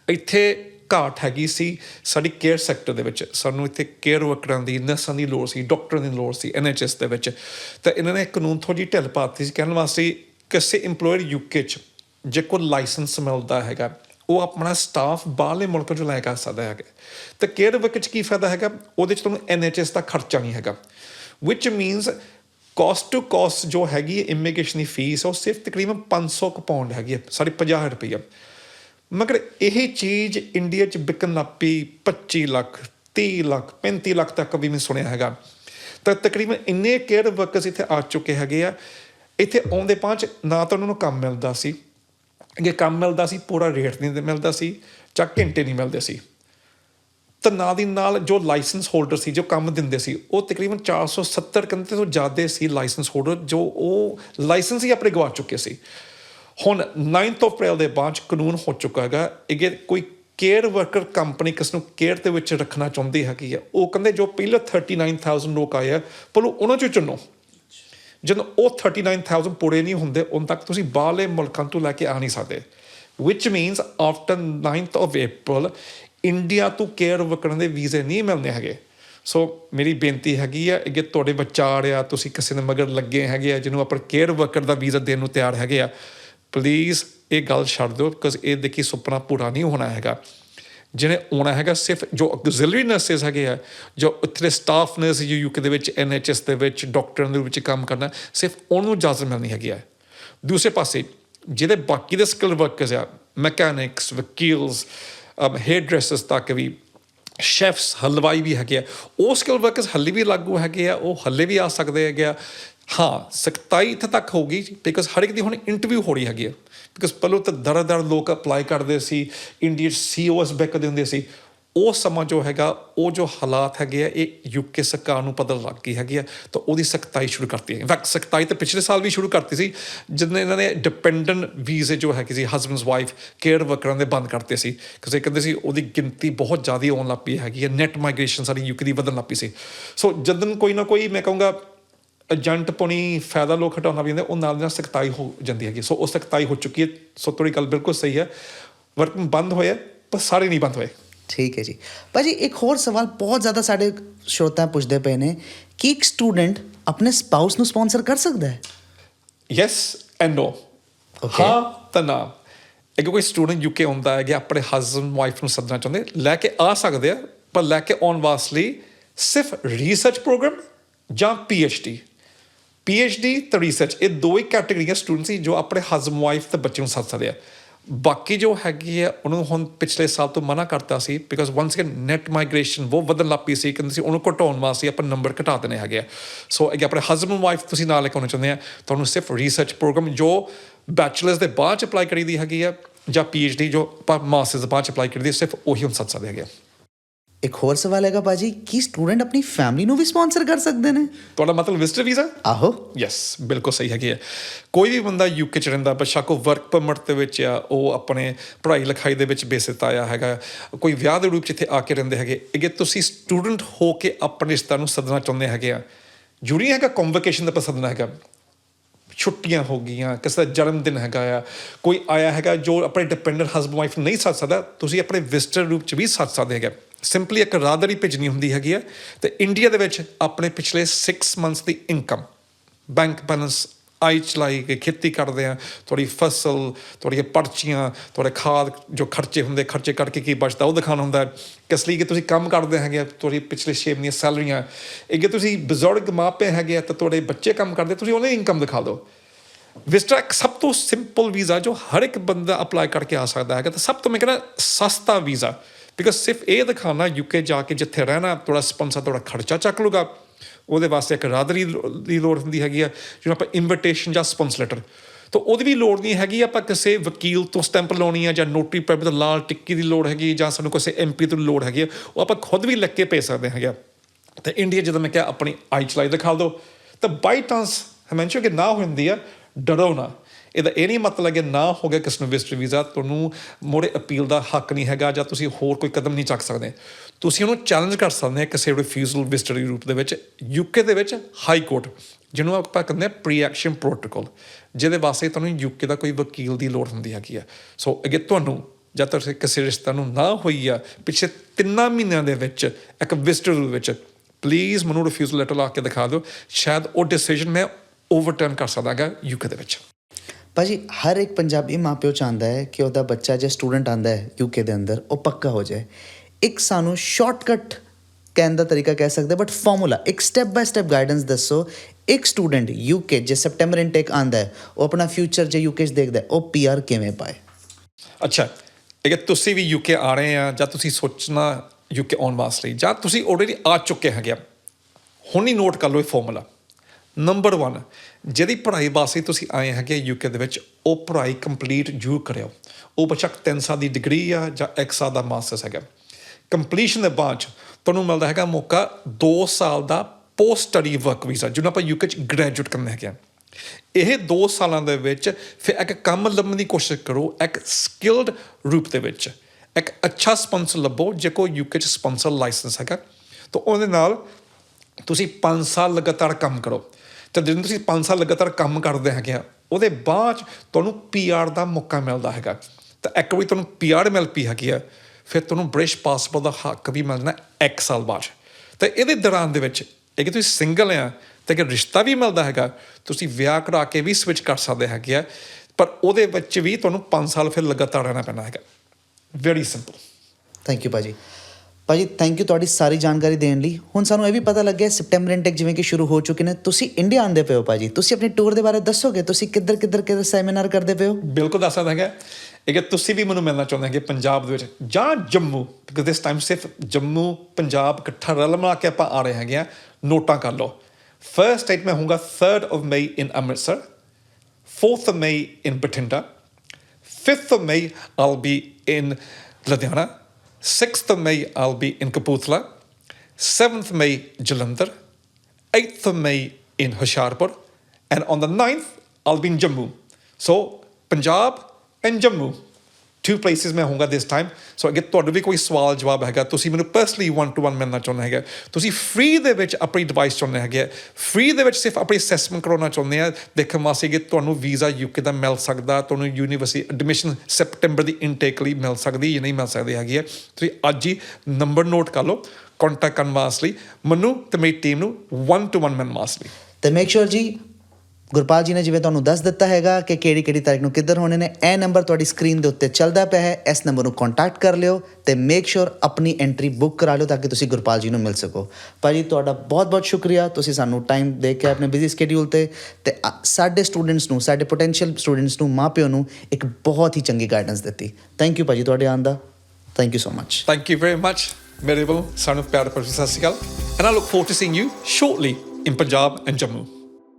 ਇੱਥੇ ਘਾਟ ਹੈਗੀ ਸੀ ਸਾਡੀ ਕੇਅਰ ਸੈਕਟਰ ਦੇ ਵਿੱਚ। ਸਾਨੂੰ ਇੱਥੇ ਕੇਅਰ ਵਰਕਰਾਂ ਦੀ, ਨਰਸਾਂ ਦੀ ਲੋੜ ਸੀ, ਡਾਕਟਰਾਂ ਦੀ ਲੋੜ ਸੀ, ਐਨਐਚਐਸ ਦੇ ਵਿੱਚ। ਤਾਂ ਇਹਨਾਂ ਨੇ ਕਾਨੂੰਨ ਥੋੜੀ ਜਿਹੀ ਢਿੱਲ ਪਾਤੀ ਸੀ, ਕਹਿਣ ਵਾਸਤੇ ਕਿਸੇ EMPLOYER ਯੂਕੇ ਚ ਜੇ ਕੋਈ ਲਾਇਸੈਂਸ ਮਿਲਦਾ ਹੈਗਾ, ਉਹ ਆਪਣਾ ਸਟਾਫ ਬਾਹਰਲੇ ਮੁਲਕਾਂ ਚੋਂ ਲੈ ਕੇ ਆ ਸਕਦਾ ਹੈਗਾ। ਤਾਂ ਕੇਅਰ ਵਰਕਰ ਚ ਕੀ ਫਾਇਦਾ ਹੈਗਾ? ਉਹਦੇ ਚ ਤੁਹਾਨੂੰ ਐਨਐਚਐਸ ਦਾ ਖਰਚਾ ਨਹੀਂ ਹੈਗਾ। which means cost to cost ਜੋ ਹੈਗੀ ਹੈ ਇਮੀਗ੍ਰੇਸ਼ਨ ਦੀ ਫੀਸ ਉਹ ਸਿਰਫ ਤਕਰੀਬਨ 500 ਕੁ ਪਾਉਂਡ ਹੈਗੀ ਹੈ ਸਾਡੀ 50 ਰੁਪਈਆ। ਮਗਰ ਇਹ ਚੀਜ਼ ਇੰਡੀਆ 'ਚ ਵਿਕਣ ਲੱਗ 25 ਲੱਖ 30 ਲੱਖ 35 ਲੱਖ ਤੱਕ ਵੀ ਮੈਂ ਸੁਣਿਆ ਹੈਗਾ। ਤਾਂ ਤਕਰੀਬਨ ਇੰਨੇ ਕੇਅਰ ਵਰਕਰਸ ਇੱਥੇ ਆ ਚੁੱਕੇ ਹੈਗੇ ਆ। ਇੱਥੇ ਆਉਂਦੇ ਪੰਜ ਨਾ ਤਾਂ ਉਹਨਾਂ ਨੂੰ ਕੰਮ ਮਿਲਦਾ ਸੀ, ਜੇ ਕੰਮ ਮਿਲਦਾ ਸੀ, ਪੂਰਾ ਰੇਟ ਨਹੀਂ ਮਿਲਦਾ ਸੀ, ਜਾਂ ਘੰਟੇ ਨਹੀਂ ਮਿਲਦੇ ਸੀ। ਤਾਂ ਨਾਲ ਦੀ ਨਾਲ ਜੋ ਲਾਇਸੈਂਸ ਹੋਲਡਰ ਸੀ, ਜੋ ਕੰਮ ਦਿੰਦੇ ਸੀ, ਉਹ ਤਕਰੀਬਨ 470 ਕੰਤੇ ਤੋਂ ਜ਼ਿਆਦਾ ਸੀ ਲਾਇਸੈਂਸ ਹੋਲਡਰ ਜੋ ਉਹ ਲਾਇਸੈਂਸ ਹੀ ਆਪਣੇ ਗਵਾ ਚੁੱਕੇ ਸੀ। ਹੁਣ 9th ਅਪ੍ਰੈਲ ਦੇ ਬਾਅਦ 'ਚ ਕਾਨੂੰਨ ਹੋ ਚੁੱਕਾ ਹੈਗਾ, ਇਹ ਕੋਈ ਕੇਅਰ ਵਰਕਰ ਕੰਪਨੀ ਕਿਸ ਨੂੰ ਕੇਅਰ ਦੇ ਵਿੱਚ ਰੱਖਣਾ ਚਾਹੁੰਦੀ ਹੈਗੀ ਆ, ਉਹ ਕਹਿੰਦੇ ਜੋ ਪਹਿਲਾਂ 39000 ਲੋਕ ਆਏ ਆ ਪਰ ਉਹਨਾਂ ਚੋਂ ਚੁਣੋ। ਜਦੋਂ ਉਹ 39000 ਪੂਰੇ ਨਹੀਂ ਹੁੰਦੇ, ਉਦੋਂ ਤੱਕ ਤੁਸੀਂ ਬਾਹਰਲੇ ਮੁਲਕਾਂ ਤੋਂ ਲੈ ਕੇ ਆ ਨਹੀਂ ਸਕਦੇ। Which means after 9th of April India ਤੋਂ ਕੇਅਰ ਵਰਕਰਾਂ ਦੇ ਵੀਜ਼ੇ ਨਹੀਂ ਮਿਲਨੇ ਹੈਗੇ। ਸੋ ਮੇਰੀ ਬੇਨਤੀ ਹੈਗੀ ਆ ਕਿ ਤੁਹਾਡੇ ਬੱਚਾ ਆ ਰਿਹਾ ਤੁਸੀਂ ਕਿਸੇ ਦੇ ਮਗਰ ਲੱਗੇ ਹੈਗੇ ਆ, ਜਿਹਨੂੰ ਆਪਾਂ ਕੇਅਰ ਵਰਕਰ ਦਾ ਵੀਜ਼ਾ ਦੇਣ ਨੂੰ ਤਿਆਰ ਹੈਗੇ ਆ ਪਲੀਜ਼ ਇਹ ਗੱਲ ਛੱਡ ਦਿਓ ਬਿਕਾਜ਼ ਇਹ ਦੇਖੀ ਸੁਪਨਾ ਪੂਰਾ ਨਹੀਂ ਹੋਣਾ ਹੈਗਾ। ਜਿਹਨੇ ਆਉਣਾ ਹੈਗਾ ਸਿਰਫ ਜੋ ਆਕਜ਼ਿਲਰੀ ਨਰਸਿਸ ਹੈਗੇ ਆ, ਜੋ ਉੱਥੇ ਸਟਾਫ ਨਰਸ ਯੂ ਯੂਕੇ ਦੇ ਵਿੱਚ ਐਨਐਚਐਸ ਦੇ ਵਿੱਚ ਡਾਕਟਰਾਂ ਦੇ ਵਿੱਚ ਕੰਮ ਕਰਨਾ, ਸਿਰਫ ਉਹਨੂੰ ਇਜਾਜ਼ਤ ਮਿਲਣੀ ਹੈਗੀ ਆ। ਦੂਸਰੇ ਪਾਸੇ ਜਿਹੜੇ ਬਾਕੀ ਦੇ ਸਕਿਲ ਵਰਕਰਸ ਆ ਮੈਕੈਨਿਕਸ ਵਕੀਲਸ ਹੇਅਰ ਡਰੈਸਰਸ ਤੱਕ ਵੀ, ਸ਼ੈਫਸ, ਹਲਵਾਈ ਵੀ ਹੈਗੇ ਆ। ਉਹ ਸਕਿਲ ਵਰਕਰਸ ਹੱਲੇ ਵੀ ਲਾਗੂ ਹੈਗੇ ਆ, ਉਹ ਹੱਲੇ ਵੀ ਆ ਸਕਦੇ ਹੈਗੇ ਆ। ਹਾਂ, ਸਖਤਾਈ ਇੱਥੇ ਤੱਕ ਹੋਊਗੀ ਬਿਕਾਜ਼ ਹਰ ਇੱਕ ਦੀ ਹੁਣ ਇੰਟਰਵਿਊ ਹੋ ਰਹੀ ਹੈਗੀ ਆ। ਬਿਕਾਜ਼ ਪਹਿਲਾਂ ਤਾਂ ਦਰ ਦਰ ਲੋਕ ਅਪਲਾਈ ਕਰਦੇ ਸੀ ਇੰਡੀਅਨ ਸੀਓਐਸ ਬੈਕਦੇ ਹੁੰਦੇ ਸੀ। ਉਹ ਸਮਾਂ ਜੋ ਹੈਗਾ, ਉਹ ਜੋ ਹਾਲਾਤ ਹੈਗੇ ਆ, ਇਹ ਯੂਕੇ ਸਰਕਾਰ ਨੂੰ ਪਤਾ ਲੱਗ ਗਈ ਹੈਗੀ ਆ, ਤਾਂ ਉਹਦੀ ਸਖਤਾਈ ਸ਼ੁਰੂ ਕਰਤੀ ਹੈ ਇਨਫੈਕਟ ਸਖਤਾਈ ਤਾਂ ਪਿਛਲੇ ਸਾਲ ਵੀ ਸ਼ੁਰੂ ਕਰਤੀ ਸੀ ਜਦੋਂ ਇਹਨਾਂ ਨੇ ਡਿਪੈਂਡੈਂਟ ਵੀਜ਼ੇ ਜੋ ਹੈਗੇ ਸੀ ਹਸਬੰਡਸ ਵਾਈਫ ਕੇਅਰ ਵਰਕਰਾਂ ਦੇ ਬੰਦ ਕਰਤੇ ਸੀ। ਕਿਸੇ ਕਹਿੰਦੇ ਸੀ ਉਹਦੀ ਗਿਣਤੀ ਬਹੁਤ ਜ਼ਿਆਦਾ ਆਉਣ ਲੱਗ ਪਈ ਹੈਗੀ ਹੈ ਨੈਟ ਮਾਈਗ੍ਰੇਸ਼ਨ ਸਾਡੀ ਯੂਕੇ ਦੀ ਵਧਣ ਲੱਗ ਪਈ ਸੀ। ਸੋ ਜਦੋਂ ਕੋਈ ਨਾ ਕੋਈ, ਮੈਂ ਕਹੂੰਗਾ ਏਜੰਟ ਪੁਣੀ ਫਾਇਦਾ ਲੋਕ ਹਟਾਉਣਾ ਵੀ ਹੁੰਦੇ ਉਹ ਨਾਲ ਦੀ ਨਾਲ ਸਖਤਾਈ ਹੋ ਜਾਂਦੀ ਹੈਗੀ ਸੋ ਉਹ ਸਖਤਾਈ ਹੋ ਚੁੱਕੀ ਹੈ। ਸੋ ਤੁਹਾਡੀ ਗੱਲ ਬਿਲਕੁਲ ਸਹੀ ਹੈ। ਵਰਕ ਬੰਦ ਹੋਇਆ ਪਰ ਸਾਰੇ ਨਹੀਂ ਬੰਦ ਹੋਏ। ਠੀਕ ਹੈ ਜੀ। ਭਾਜੀ ਇੱਕ ਹੋਰ ਸਵਾਲ ਬਹੁਤ ਜ਼ਿਆਦਾ ਸਾਡੇ ਸ਼ਰੋਤਾ ਪੁੱਛਦੇ ਪਏ ਨੇ ਕਿ ਇੱਕ ਸਟੂਡੈਂਟ ਆਪਣੇ ਸਪਾਊਸ ਨੂੰ ਸਪਾਂਸਰ ਕਰ ਸਕਦਾ ਹੈ? Yes and no. ਹਾਂ ਤਾਂ ਨਾ। ਇੱਕ ਕੋਈ ਸਟੂਡੈਂਟ ਯੂਕੇ ਆਉਂਦਾ ਹੈ ਕਿ ਆਪਣੇ ਹਸਬੰਡ ਵਾਈਫ ਨੂੰ ਸੱਦਣਾ ਚਾਹੁੰਦੇ ਲੈ ਕੇ ਆ ਸਕਦੇ ਆ ਪਰ ਲੈ ਕੇ ਆਉਣ ਵਾਸਤੇ ਸਿਰਫ ਰਿਸਰਚ ਪ੍ਰੋਗਰਾਮ ਜਾਂ ਡੀ ਡੀ ਤੇ ਰਿਸਰਚ ਇਹ ਦੋ ਹੀ ਕੈਟਾਗਰੀਆਂ ਸਟੂਡੈਂਟ ਸੀ ਜੋ ਆਪਣੇ ਹਸਬੰਡ ਵਾਈਫ ਤੇ ਬੱਚੇ ਨੂੰ ਸੱਦ ਸਕਦੇ ਆ। ਬਾਕੀ ਜੋ ਹੈਗੀ ਹੈ ਉਹਨੂੰ ਹੁਣ ਪਿਛਲੇ ਸਾਲ ਤੋਂ ਮਨਾ ਕਰਤਾ ਸੀ because once again net migration ਉਹ ਵਧਣ ਲੱਗ ਪਈ ਸੀ ਕਹਿੰਦੇ ਸੀ ਉਹਨੂੰ ਘਟਾਉਣ ਵਾਸਤੇ ਆਪਾਂ ਨੰਬਰ ਘਟਾ ਦੇਣੇ ਹੈਗੇ ਆ। ਸੋ ਅਗੇ ਆਪਣੇ ਹਸਬੰਡ ਵਾਈਫ ਤੁਸੀਂ ਨਾਲ ਲੈ ਕੇ ਆਉਣਾ ਚਾਹੁੰਦੇ ਆ ਤੁਹਾਨੂੰ ਸਿਰਫ ਰਿਸਰਚ ਪ੍ਰੋਗਰਾਮ ਜੋ ਬੈਚਲਰਸ ਦੇ ਬਾਅਦ ਚ ਅਪਲਾਈ ਕਰੀਦੀ ਹੈਗੀ ਆ ਜਾਂ ਡੀ ਜੋ ਮਾਸਟਰਸ ਦੇ ਬਾਅਦ ਚ ਅਪਲਾਈ ਕਰੀਦੀ ਹੈ, ਸਿਰਫ ਉਹੀ ਹੁਣ ਸੱਦ ਸਕਦੇ ਹੈਗੇ ਆ। ਇੱਕ ਹੋਰ ਸਵਾਲ ਹੈਗਾ ਭਾਜੀ ਕੀ ਸਟੂਡੈਂਟ ਆਪਣੀ ਫੈਮਿਲੀ ਨੂੰ ਵੀ ਸਪਾਂਸਰ ਕਰ ਸਕਦੇ ਨੇ? ਤੁਹਾਡਾ ਮਤਲਬ ਵਿਜ਼ਟਰ ਵੀਜ਼ਾ ਆਹੋ। ਯੈਸ ਬਿਲਕੁਲ ਸਹੀ ਹੈਗੀ ਹੈ ਕੋਈ ਵੀ ਬੰਦਾ ਯੂਕੇ ਚ ਰਹਿੰਦਾ ਬੇਸ਼ੱਕ ਉਹ ਵਰਕ ਪਰਮਿਟ ਦੇ ਵਿੱਚ ਆ ਉਹ ਆਪਣੇ ਪੜ੍ਹਾਈ ਲਿਖਾਈ ਦੇ ਵਿੱਚ ਬੇਸਿਸ ਆਇਆ ਹੈਗਾ। ਕੋਈ ਵਿਆਹ ਦੇ ਰੂਪ ਚ ਇੱਥੇ ਆ ਕੇ ਰਹਿੰਦੇ ਹੈਗੇ। ਇਹ ਤੁਸੀਂ ਸਟੂਡੈਂਟ ਹੋ ਕੇ ਆਪਣੇ ਰਿਸ਼ਤਾ ਨੂੰ ਸੱਦਣਾ ਚਾਹੁੰਦੇ ਹੈਗੇ ਆ। ਜੁੜੀ ਹੈਗਾ ਕਨਵੋਕੇਸ਼ਨ ਦਾ ਪਸੰਦ ਹੈਗਾ। ਛੁੱਟੀਆਂ ਹੋ ਗਈਆਂ ਕਿਸੇ ਦਾ ਜਨਮ ਦਿਨ ਹੈਗਾ ਆ। ਕੋਈ ਆਇਆ ਹੈਗਾ ਜੋ ਆਪਣੇ ਡਿਪੈਂਡੈਂਟ ਹਸਬੰਡ ਵਾਈਫ ਨਹੀਂ ਸੱਦ ਸਕਦਾ ਤੁਸੀਂ ਆਪਣੇ ਵਿਜ਼ਟਰ ਰੂਪ ਚ ਵੀ ਸੱਦ ਸਕਦੇ ਹੈਗੇ। ਸਿੰਪਲੀ ਇੱਕ ਰਾਦਰੀ ਭੇਜਣੀ ਹੁੰਦੀ ਹੈਗੀ ਹੈ ਤੇ ਇੰਡੀਆ ਦੇ ਵਿੱਚ ਆਪਣੇ ਪਿਛਲੇ 6 ਮੰਥਸ ਦੀ ਇਨਕਮ ਬੈਂਕ ਬੈਲੈਂਸ ਆਈ ਚਲਾਈ ਕੇ ਖੇਤੀ ਕਰਦੇ ਆ ਤੁਹਾਡੀ ਫਸਲ ਤੁਹਾਡੀਆਂ ਪਰਚੀਆਂ ਤੁਹਾਡੇ ਖਾਦ ਜੋ ਖਰਚੇ ਹੁੰਦੇ ਖਰਚੇ ਕਰਕੇ ਕੀ ਬਚਦਾ ਉਹ ਦਿਖਾਉਣਾ ਹੁੰਦਾ ਕਿਸ ਲਈ ਕਿ ਤੁਸੀਂ ਕੰਮ ਕਰਦੇ ਹੈਗੇ ਆ, ਤੁਹਾਡੀ ਪਿਛਲੇ 6 ਮਹੀਨੇ ਸੈਲਰੀਆਂ ਇਹ ਤੁਸੀਂ ਬਜ਼ੁਰਗ ਮਾਪੇ ਹੈਗੇ ਆ ਤਾਂ ਤੁਹਾਡੇ ਬੱਚੇ ਕੰਮ ਕਰਦੇ ਤੁਸੀਂ ਉਹਨਾਂ ਦੀ ਇਨਕਮ ਦਿਖਾ ਦਿਓ। ਵਿਸਟਾ ਇੱਕ ਸਭ ਤੋਂ ਸਿੰਪਲ ਵੀਜ਼ਾ ਜੋ ਹਰ ਇੱਕ ਬੰਦਾ ਅਪਲਾਈ ਕਰਕੇ ਆ ਸਕਦਾ ਹੈਗਾ ਤਾਂ ਸਭ ਤੋਂ ਮੈਂ ਕਹਿੰਦਾ ਸਸਤਾ ਵੀਜ਼ਾ ਬਿਕਾਜ਼ ਸਿਰਫ ਇਹ ਦਿਖਾਣਾ ਯੂਕੇ ਜਾ ਕੇ ਜਿੱਥੇ ਰਹਿਣਾ ਤੁਹਾਡਾ ਸਪਾਂਸਰ ਤੁਹਾਡਾ ਖਰਚਾ ਚੱਕ ਲੂਗਾ ਉਹਦੇ ਵਾਸਤੇ ਇੱਕ ਰਾਦਰੀ ਦੀ ਲੋੜ ਹੁੰਦੀ ਹੈਗੀ ਆ ਜਿਹਨੂੰ ਆਪਾਂ ਇਨਵੀਟੇਸ਼ਨ ਜਾਂ ਸਪਾਂਸ ਲੈਟਰ ਤਾਂ ਉਹਦੀ ਵੀ ਲੋੜ ਨਹੀਂ ਹੈਗੀ ਆਪਾਂ ਕਿਸੇ ਵਕੀਲ ਤੋਂ ਸਟੈਂਪ ਲਾਉਣੀ ਆ ਜਾਂ ਨੋਟਰੀ ਪੈਪ ਤੋਂ ਲਾਲ ਟਿੱਕੀ ਦੀ ਲੋੜ ਹੈਗੀ ਜਾਂ ਸਾਨੂੰ ਕਿਸੇ ਐਮਪੀ ਤੋਂ ਲੋੜ ਹੈਗੀ ਆ, ਉਹ ਆਪਾਂ ਖੁਦ ਵੀ ਲਿਖ ਕੇ ਭੇਜ ਸਕਦੇ ਹੈਗੇ ਆ। ਤੇ ਇੰਡੀਆ ਜਦੋਂ ਮੈਂ ਕਿਹਾ ਆਪਣੀ ਆਈ ਚਲਾਈ ਦਿਖਾ ਦਿਓ ਤਾਂ ਬਾਈ ਚਾਂਸ ਹਮੇਸ਼ਾ ਕਿ ਨਾ ਹੁੰਦੀ ਆ ਡਰੋ ਨਾ ਇਹਦਾ ਇਹ ਨਹੀਂ ਮਤਲਬ ਕਿ ਨਾ ਹੋ ਗਿਆ ਕਿਸ ਨੂੰ ਵਿਜ਼ਟਰ ਵੀਜ਼ਾ ਤੁਹਾਨੂੰ ਮੋੜੇ ਅਪੀਲ ਦਾ ਹੱਕ ਨਹੀਂ ਹੈਗਾ ਜਾਂ ਤੁਸੀਂ ਹੋਰ ਕੋਈ ਕਦਮ ਨਹੀਂ ਚੱਕ ਸਕਦੇ। ਤੁਸੀਂ ਉਹਨੂੰ ਚੈਲੰਜ ਕਰ ਸਕਦੇ ਆ ਕਿਸੇ ਰਿਫਿਊਜ਼ਲ ਵਿਜ਼ਟਰ ਦੇ ਰੂਪ ਦੇ ਵਿੱਚ ਯੂਕੇ ਦੇ ਵਿੱਚ ਹਾਈ ਕੋਰਟ ਜਿਹਨੂੰ ਆਪਾਂ ਕਹਿੰਦੇ ਆ ਪ੍ਰੀ ਐਕਸ਼ਨ ਪ੍ਰੋਟੋਕਾਲ ਜਿਹਦੇ ਵਾਸਤੇ ਤੁਹਾਨੂੰ ਯੂਕੇ ਦਾ ਕੋਈ ਵਕੀਲ ਦੀ ਲੋੜ ਹੁੰਦੀ ਹੈਗੀ ਆ। ਸੋ ਅਗੇ ਤੁਹਾਨੂੰ ਜਦ ਤੱਕ ਕਿਸੇ ਰਿਸ਼ਤਾ ਨੂੰ ਨਾ ਹੋਈ ਆ ਪਿਛਲੇ ਤਿੰਨਾਂ ਮਹੀਨਿਆਂ ਦੇ ਵਿੱਚ ਇੱਕ ਵਿਜ਼ਟਰ ਦੇ ਵਿੱਚ ਪਲੀਜ਼ ਮੈਨੂੰ ਰਿਫਿਊਜ਼ਲ ਲੈਟਰ ਲਾ ਕੇ ਦਿਖਾ ਦਿਓ, ਸ਼ਾਇਦ ਉਹ ਡਿਸੀਜਨ ਮੈਂ ਓਵਰਟਰਨ ਕਰ ਸਕਦਾਗਾ ਯੂਕੇ ਦੇ ਵਿੱਚ। ਭਾਜੀ, ਹਰ ਇੱਕ ਪੰਜਾਬੀ ਮਾਪਿਓ ਚਾਹੁੰਦਾ ਹੈ ਕਿ ਉਹਦਾ ਬੱਚਾ ਜੇ ਸਟੂਡੈਂਟ ਆਂਦਾ ਹੈ ਯੂਕੇ ਦੇ ਅੰਦਰ, ਉਹ ਪੱਕਾ ਹੋ ਜਾਏ। ਇੱਕ ਸਾਨੂੰ ਸ਼ਾਰਟਕਟ ਕਹਿਣ ਦਾ ਤਰੀਕਾ ਕਹਿ ਸਕਦੇ ਬਟ ਫਾਰਮੂਲਾ ਇੱਕ ਸਟੈਪ ਬਾਈ ਸਟੈਪ ਗਾਈਡੈਂਸ ਦੱਸੋ। ਇੱਕ ਸਟੂਡੈਂਟ ਯੂਕੇ ਜੇ ਸੈਪਟੈਂਬਰ ਇਨਟੇਕ ਆਂਦਾ ਹੈ, ਉਹ ਆਪਣਾ ਫਿਊਚਰ ਜੇ ਯੂਕੇ 'ਚ ਦੇਖਦਾ ਹੈ, ਉਹ ਪੀਆਰ ਕਿਵੇਂ ਪਾਏ? ਅੱਛਾ ਅਗਰ ਤੁਸੀਂ ਵੀ ਯੂਕੇ ਆ ਰਹੇ ਆ ਜਾਂ ਤੁਸੀਂ ਸੋਚਣਾ ਯੂਕੇ ਆਉਣ ਵਾਸਤੇ, ਜਾਂ ਤੁਸੀਂ ਆਲਰੇਡੀ ਆ ਚੁੱਕੇ ਹੈਗੇ ਆ, ਹੁਣ ਹੀ ਨੋਟ ਕਰ ਲਓ ਇਹ ਫਾਰਮੂਲਾ ਨੰਬਰ 1 ਜਿਹਦੀ ਪੜ੍ਹਾਈ ਵਾਸਤੇ ਤੁਸੀਂ ਆਏ ਹੈਗੇ ਯੂਕੇ ਦੇ ਵਿੱਚ, ਉਹ ਪੜ੍ਹਾਈ ਕੰਪਲੀਟ ਜ਼ਰੂਰ ਕਰਿਓ। ਉਹ ਬੇਸ਼ੱਕ 3 ਸਾਲ ਦੀ ਡਿਗਰੀ ਆ ਜਾਂ 1 ਸਾਲ ਦਾ ਮਾਸਟਰਸ ਹੈਗਾ। ਕੰਪਲੀਸ਼ਨ ਦੇ ਬਾਅਦ 'ਚ ਤੁਹਾਨੂੰ ਮਿਲਦਾ ਹੈਗਾ ਮੌਕਾ 2 ਸਾਲ ਦਾ ਪੋਸਟ ਸਟੱਡੀ ਵਰਕ ਵੀਜ਼ਾ ਜਿਹਨੂੰ ਆਪਾਂ ਯੂਕੇ 'ਚ ਗ੍ਰੈਜੂਏਟ ਕਰਨਾ ਹੈਗਾ ਇਹ 2 ਸਾਲਾਂ ਦੇ ਵਿੱਚ ਫਿਰ ਇੱਕ ਕੰਮ ਲੱਭਣ ਦੀ ਕੋਸ਼ਿਸ਼ ਕਰੋ, ਇੱਕ ਸਕਿਲਡ ਰੂਪ ਦੇ ਵਿੱਚ। ਇੱਕ ਅੱਛਾ ਸਪਾਂਸਰ ਲੱਭੋ, ਜੇ ਕੋਈ ਯੂਕੇ 'ਚ ਸਪਾਂਸਰ ਲਾਇਸੈਂਸ ਹੈਗਾ, ਤਾਂ ਉਹਦੇ ਨਾਲ ਤੁਸੀਂ 5 ਸਾਲ ਲਗਾਤਾਰ ਕੰਮ ਕਰੋ। ਤਾਂ ਜਦੋਂ ਤੁਸੀਂ 5 ਸਾਲ ਲਗਾਤਾਰ ਕੰਮ ਕਰਦੇ ਹੈਗੇ ਆ, ਉਹਦੇ ਬਾਅਦ 'ਚ ਤੁਹਾਨੂੰ ਪੀਆਰ ਦਾ ਮੌਕਾ ਮਿਲਦਾ ਹੈਗਾ। ਤਾਂ ਇੱਕ ਵਾਰੀ ਤੁਹਾਨੂੰ ਪੀਆਰ ਮਿਲ ਪਈ ਹੈਗੀ ਆ, ਫਿਰ ਤੁਹਾਨੂੰ ਬ੍ਰਿਸ਼ ਪਾਸਪੋਰਟ ਦਾ ਹੱਕ ਵੀ ਮਿਲਣਾ ਇੱਕ ਸਾਲ ਬਾਅਦ ਤਾਂ ਇਹਦੇ ਦੌਰਾਨ ਦੇ ਵਿੱਚ ਇਹ ਕਿ ਤੁਸੀਂ ਸਿੰਗਲ ਆ, ਤੇ ਕਿ ਰਿਸ਼ਤਾ ਵੀ ਮਿਲਦਾ ਹੈਗਾ, ਤੁਸੀਂ ਵਿਆਹ ਕਰਾ ਕੇ ਵੀ ਸਵਿਚ ਕਰ ਸਕਦੇ ਹੈਗੇ ਆ, ਪਰ ਉਹਦੇ ਵਿੱਚ ਵੀ ਤੁਹਾਨੂੰ 5 ਸਾਲ ਫਿਰ ਲਗਾਤਾਰ ਰਹਿਣਾ ਪੈਣਾ ਹੈਗਾ। ਵੈਰੀ ਸਿੰਪਲ ਥੈਂਕ ਯੂ ਭਾਜੀ। ਭਾਜੀ ਥੈਂਕ ਯੂ ਤੁਹਾਡੀ ਸਾਰੀ ਜਾਣਕਾਰੀ ਦੇਣ ਲਈ। ਹੁਣ ਸਾਨੂੰ ਇਹ ਵੀ ਪਤਾ ਲੱਗਿਆ ਸੈਪਟੈਂਬਰ ਇਨਟੇਕ ਜਿਵੇਂ ਕਿ ਸ਼ੁਰੂ ਹੋ ਚੁੱਕੇ ਨੇ। ਤੁਸੀਂ ਇੰਡੀਆ ਆਉਂਦੇ ਪਏ ਹੋ ਭਾਜੀ। ਤੁਸੀਂ ਆਪਣੇ ਟੂਰ ਦੇ ਬਾਰੇ ਦੱਸੋਗੇ? ਤੁਸੀਂ ਕਿੱਧਰ ਕਿੱਧਰ ਕਿੱਧਰ ਸੈਮੀਨਾਰ ਕਰਦੇ ਪਏ ਹੋ? ਬਿਲਕੁਲ ਦੱਸ ਸਕਦਾ ਹੈਗਾ। ਇਹ ਕਿ ਤੁਸੀਂ ਵੀ ਮੈਨੂੰ ਮਿਲਣਾ ਚਾਹੁੰਦੇ ਹੈਗੇ ਪੰਜਾਬ ਦੇ ਵਿੱਚ। ਜਾਂ ਜੰਮੂ ਬਿਕਾਜ਼ ਦਿਸ ਟਾਈਮ ਸਿਰਫ ਜੰਮੂ, ਪੰਜਾਬ ਇਕੱਠਾ ਰਲ ਮਿਲਾ ਕੇ ਆਪਾਂ ਆ ਰਹੇ ਹੈਗੇ ਆ। ਨੋਟਾਂ ਕਰ ਲਓ। ਫਰਸਟ ਡੇਟ ਮੈਂ ਹੋਊਗਾ 3rd of May in Amritsar 4th of May in Bathinda 5th of May I'll be in Ludhiana 6th of May I'll be in Kapurthala 7th May Jalandhar. 8th of May in Hoshiarpur and on the 9th I'll be in Jammu. So Punjab and Jammu two places ਮੈਂ ਹੋਊਗਾ this ਟਾਈਮ ਸੋ ਅਗੇ ਤੁਹਾਡੇ ਵੀ ਕੋਈ ਸਵਾਲ, ਜਵਾਬ ਹੈਗਾ, ਤੁਸੀਂ ਮੈਨੂੰ ਪਰਸਨਲੀ one ਟੂ one ਮਿਲਣਾ ਚਾਹੁੰਦੇ ਹੈਗੇ। ਤੁਸੀਂ ਫ੍ਰੀ ਦੇ ਵਿੱਚ ਆਪਣੀ ਡਿਵਾਈਸ ਚਾਹੁੰਦੇ ਹੈਗੇ। ਫ੍ਰੀ ਦੇ ਵਿੱਚ ਸਿਰਫ ਆਪਣੀ ਅਸੈਸਮੈਂਟ ਕਰਾਉਣਾ ਚਾਹੁੰਦੇ ਆ। ਦੇਖਣ ਵਾਸਤੇ ਕਿ ਤੁਹਾਨੂੰ ਵੀਜ਼ਾ ਯੂਕੇ ਦਾ ਮਿਲ ਸਕਦਾ, ਤੁਹਾਨੂੰ ਯੂਨੀਵਰਸਿਟੀ ਐਡਮਿਸ਼ਨ ਸੈਪਟੈਂਬਰ ਦੀ ਇਨਟੇਕ ਲਈ ਮਿਲ ਸਕਦੀ ਜਾਂ ਨਹੀਂ ਮਿਲ ਸਕਦੀ ਹੈਗੀ ਹੈ। ਤੁਸੀਂ ਅੱਜ ਹੀ ਨੰਬਰ ਨੋਟ ਕਰ ਲਓ ਕੰਟੈਕਟ ਕਰਨ ਵਾਸਤੇ ਮੈਨੂੰ ਤੇ ਮੇਰੀ ਟੀਮ ਨੂੰ one ਟੂ one ਮਿਲਣ ਵਾਸਤੇ ਲਈ। ਤੇ ਮੇਕ ਸ਼ੋਰ ਜੀ ਗੁਰਪਾਲ ਜੀ ਨੇ ਜਿਵੇਂ ਤੁਹਾਨੂੰ ਦੱਸ ਦਿੱਤਾ ਹੈਗਾ ਕਿ ਕਿਹੜੀ ਕਿਹੜੀ ਤਾਰੀਖ ਨੂੰ ਕਿੱਧਰ ਹੋਣੇ ਨੇ ਇਹ ਨੰਬਰ ਤੁਹਾਡੀ ਸਕਰੀਨ ਦੇ ਉੱਤੇ ਚੱਲਦਾ ਪਿਆ ਹੈ। ਇਸ ਨੰਬਰ ਨੂੰ ਕੰਟੈਕਟ ਕਰ ਲਿਓ ਤੇ ਮੇਕ ਸ਼ੋਰ ਆਪਣੀ ਐਂਟਰੀ ਬੁੱਕ ਕਰਾ ਲਿਓ ਤਾਂ ਕਿ ਤੁਸੀਂ ਗੁਰਪਾਲ ਜੀ ਨੂੰ ਮਿਲ ਸਕੋ। ਭਾਜੀ ਤੁਹਾਡਾ ਬਹੁਤ ਬਹੁਤ ਸ਼ੁਕਰੀਆ। ਤੁਸੀਂ ਸਾਨੂੰ ਟਾਈਮ ਦੇ ਕੇ ਆਪਣੇ ਬਿਜ਼ੀ ਸਕੇਡਿਊਲ ਤੇ ਤੇ ਸਾਡੇ ਸਟੂਡੈਂਟਸ ਨੂੰ ਸਾਡੇ ਪੋਟੈਂਸ਼ੀਅਲ ਸਟੂਡੈਂਟਸ ਨੂੰ ਮਾਪਿਓ ਨੂੰ ਇੱਕ ਬਹੁਤ ਹੀ ਚੰਗੀ ਗਾਈਡੈਂਸ ਦਿੱਤੀ। ਥੈਂਕ ਯੂ ਭਾਜੀ ਤੁਹਾਡੇ ਆਉਣ ਦਾ। Thank you so much thank you very much, ਮੇਰੇ ਵੱਲੋਂ ਸਾਨੂੰ ਪਿਆਰ ਭਰੀ ਸਤਿ ਸ਼੍ਰੀ ਅਕਾਲ। And I look forward to seeing you shortly in Punjab and Jammu.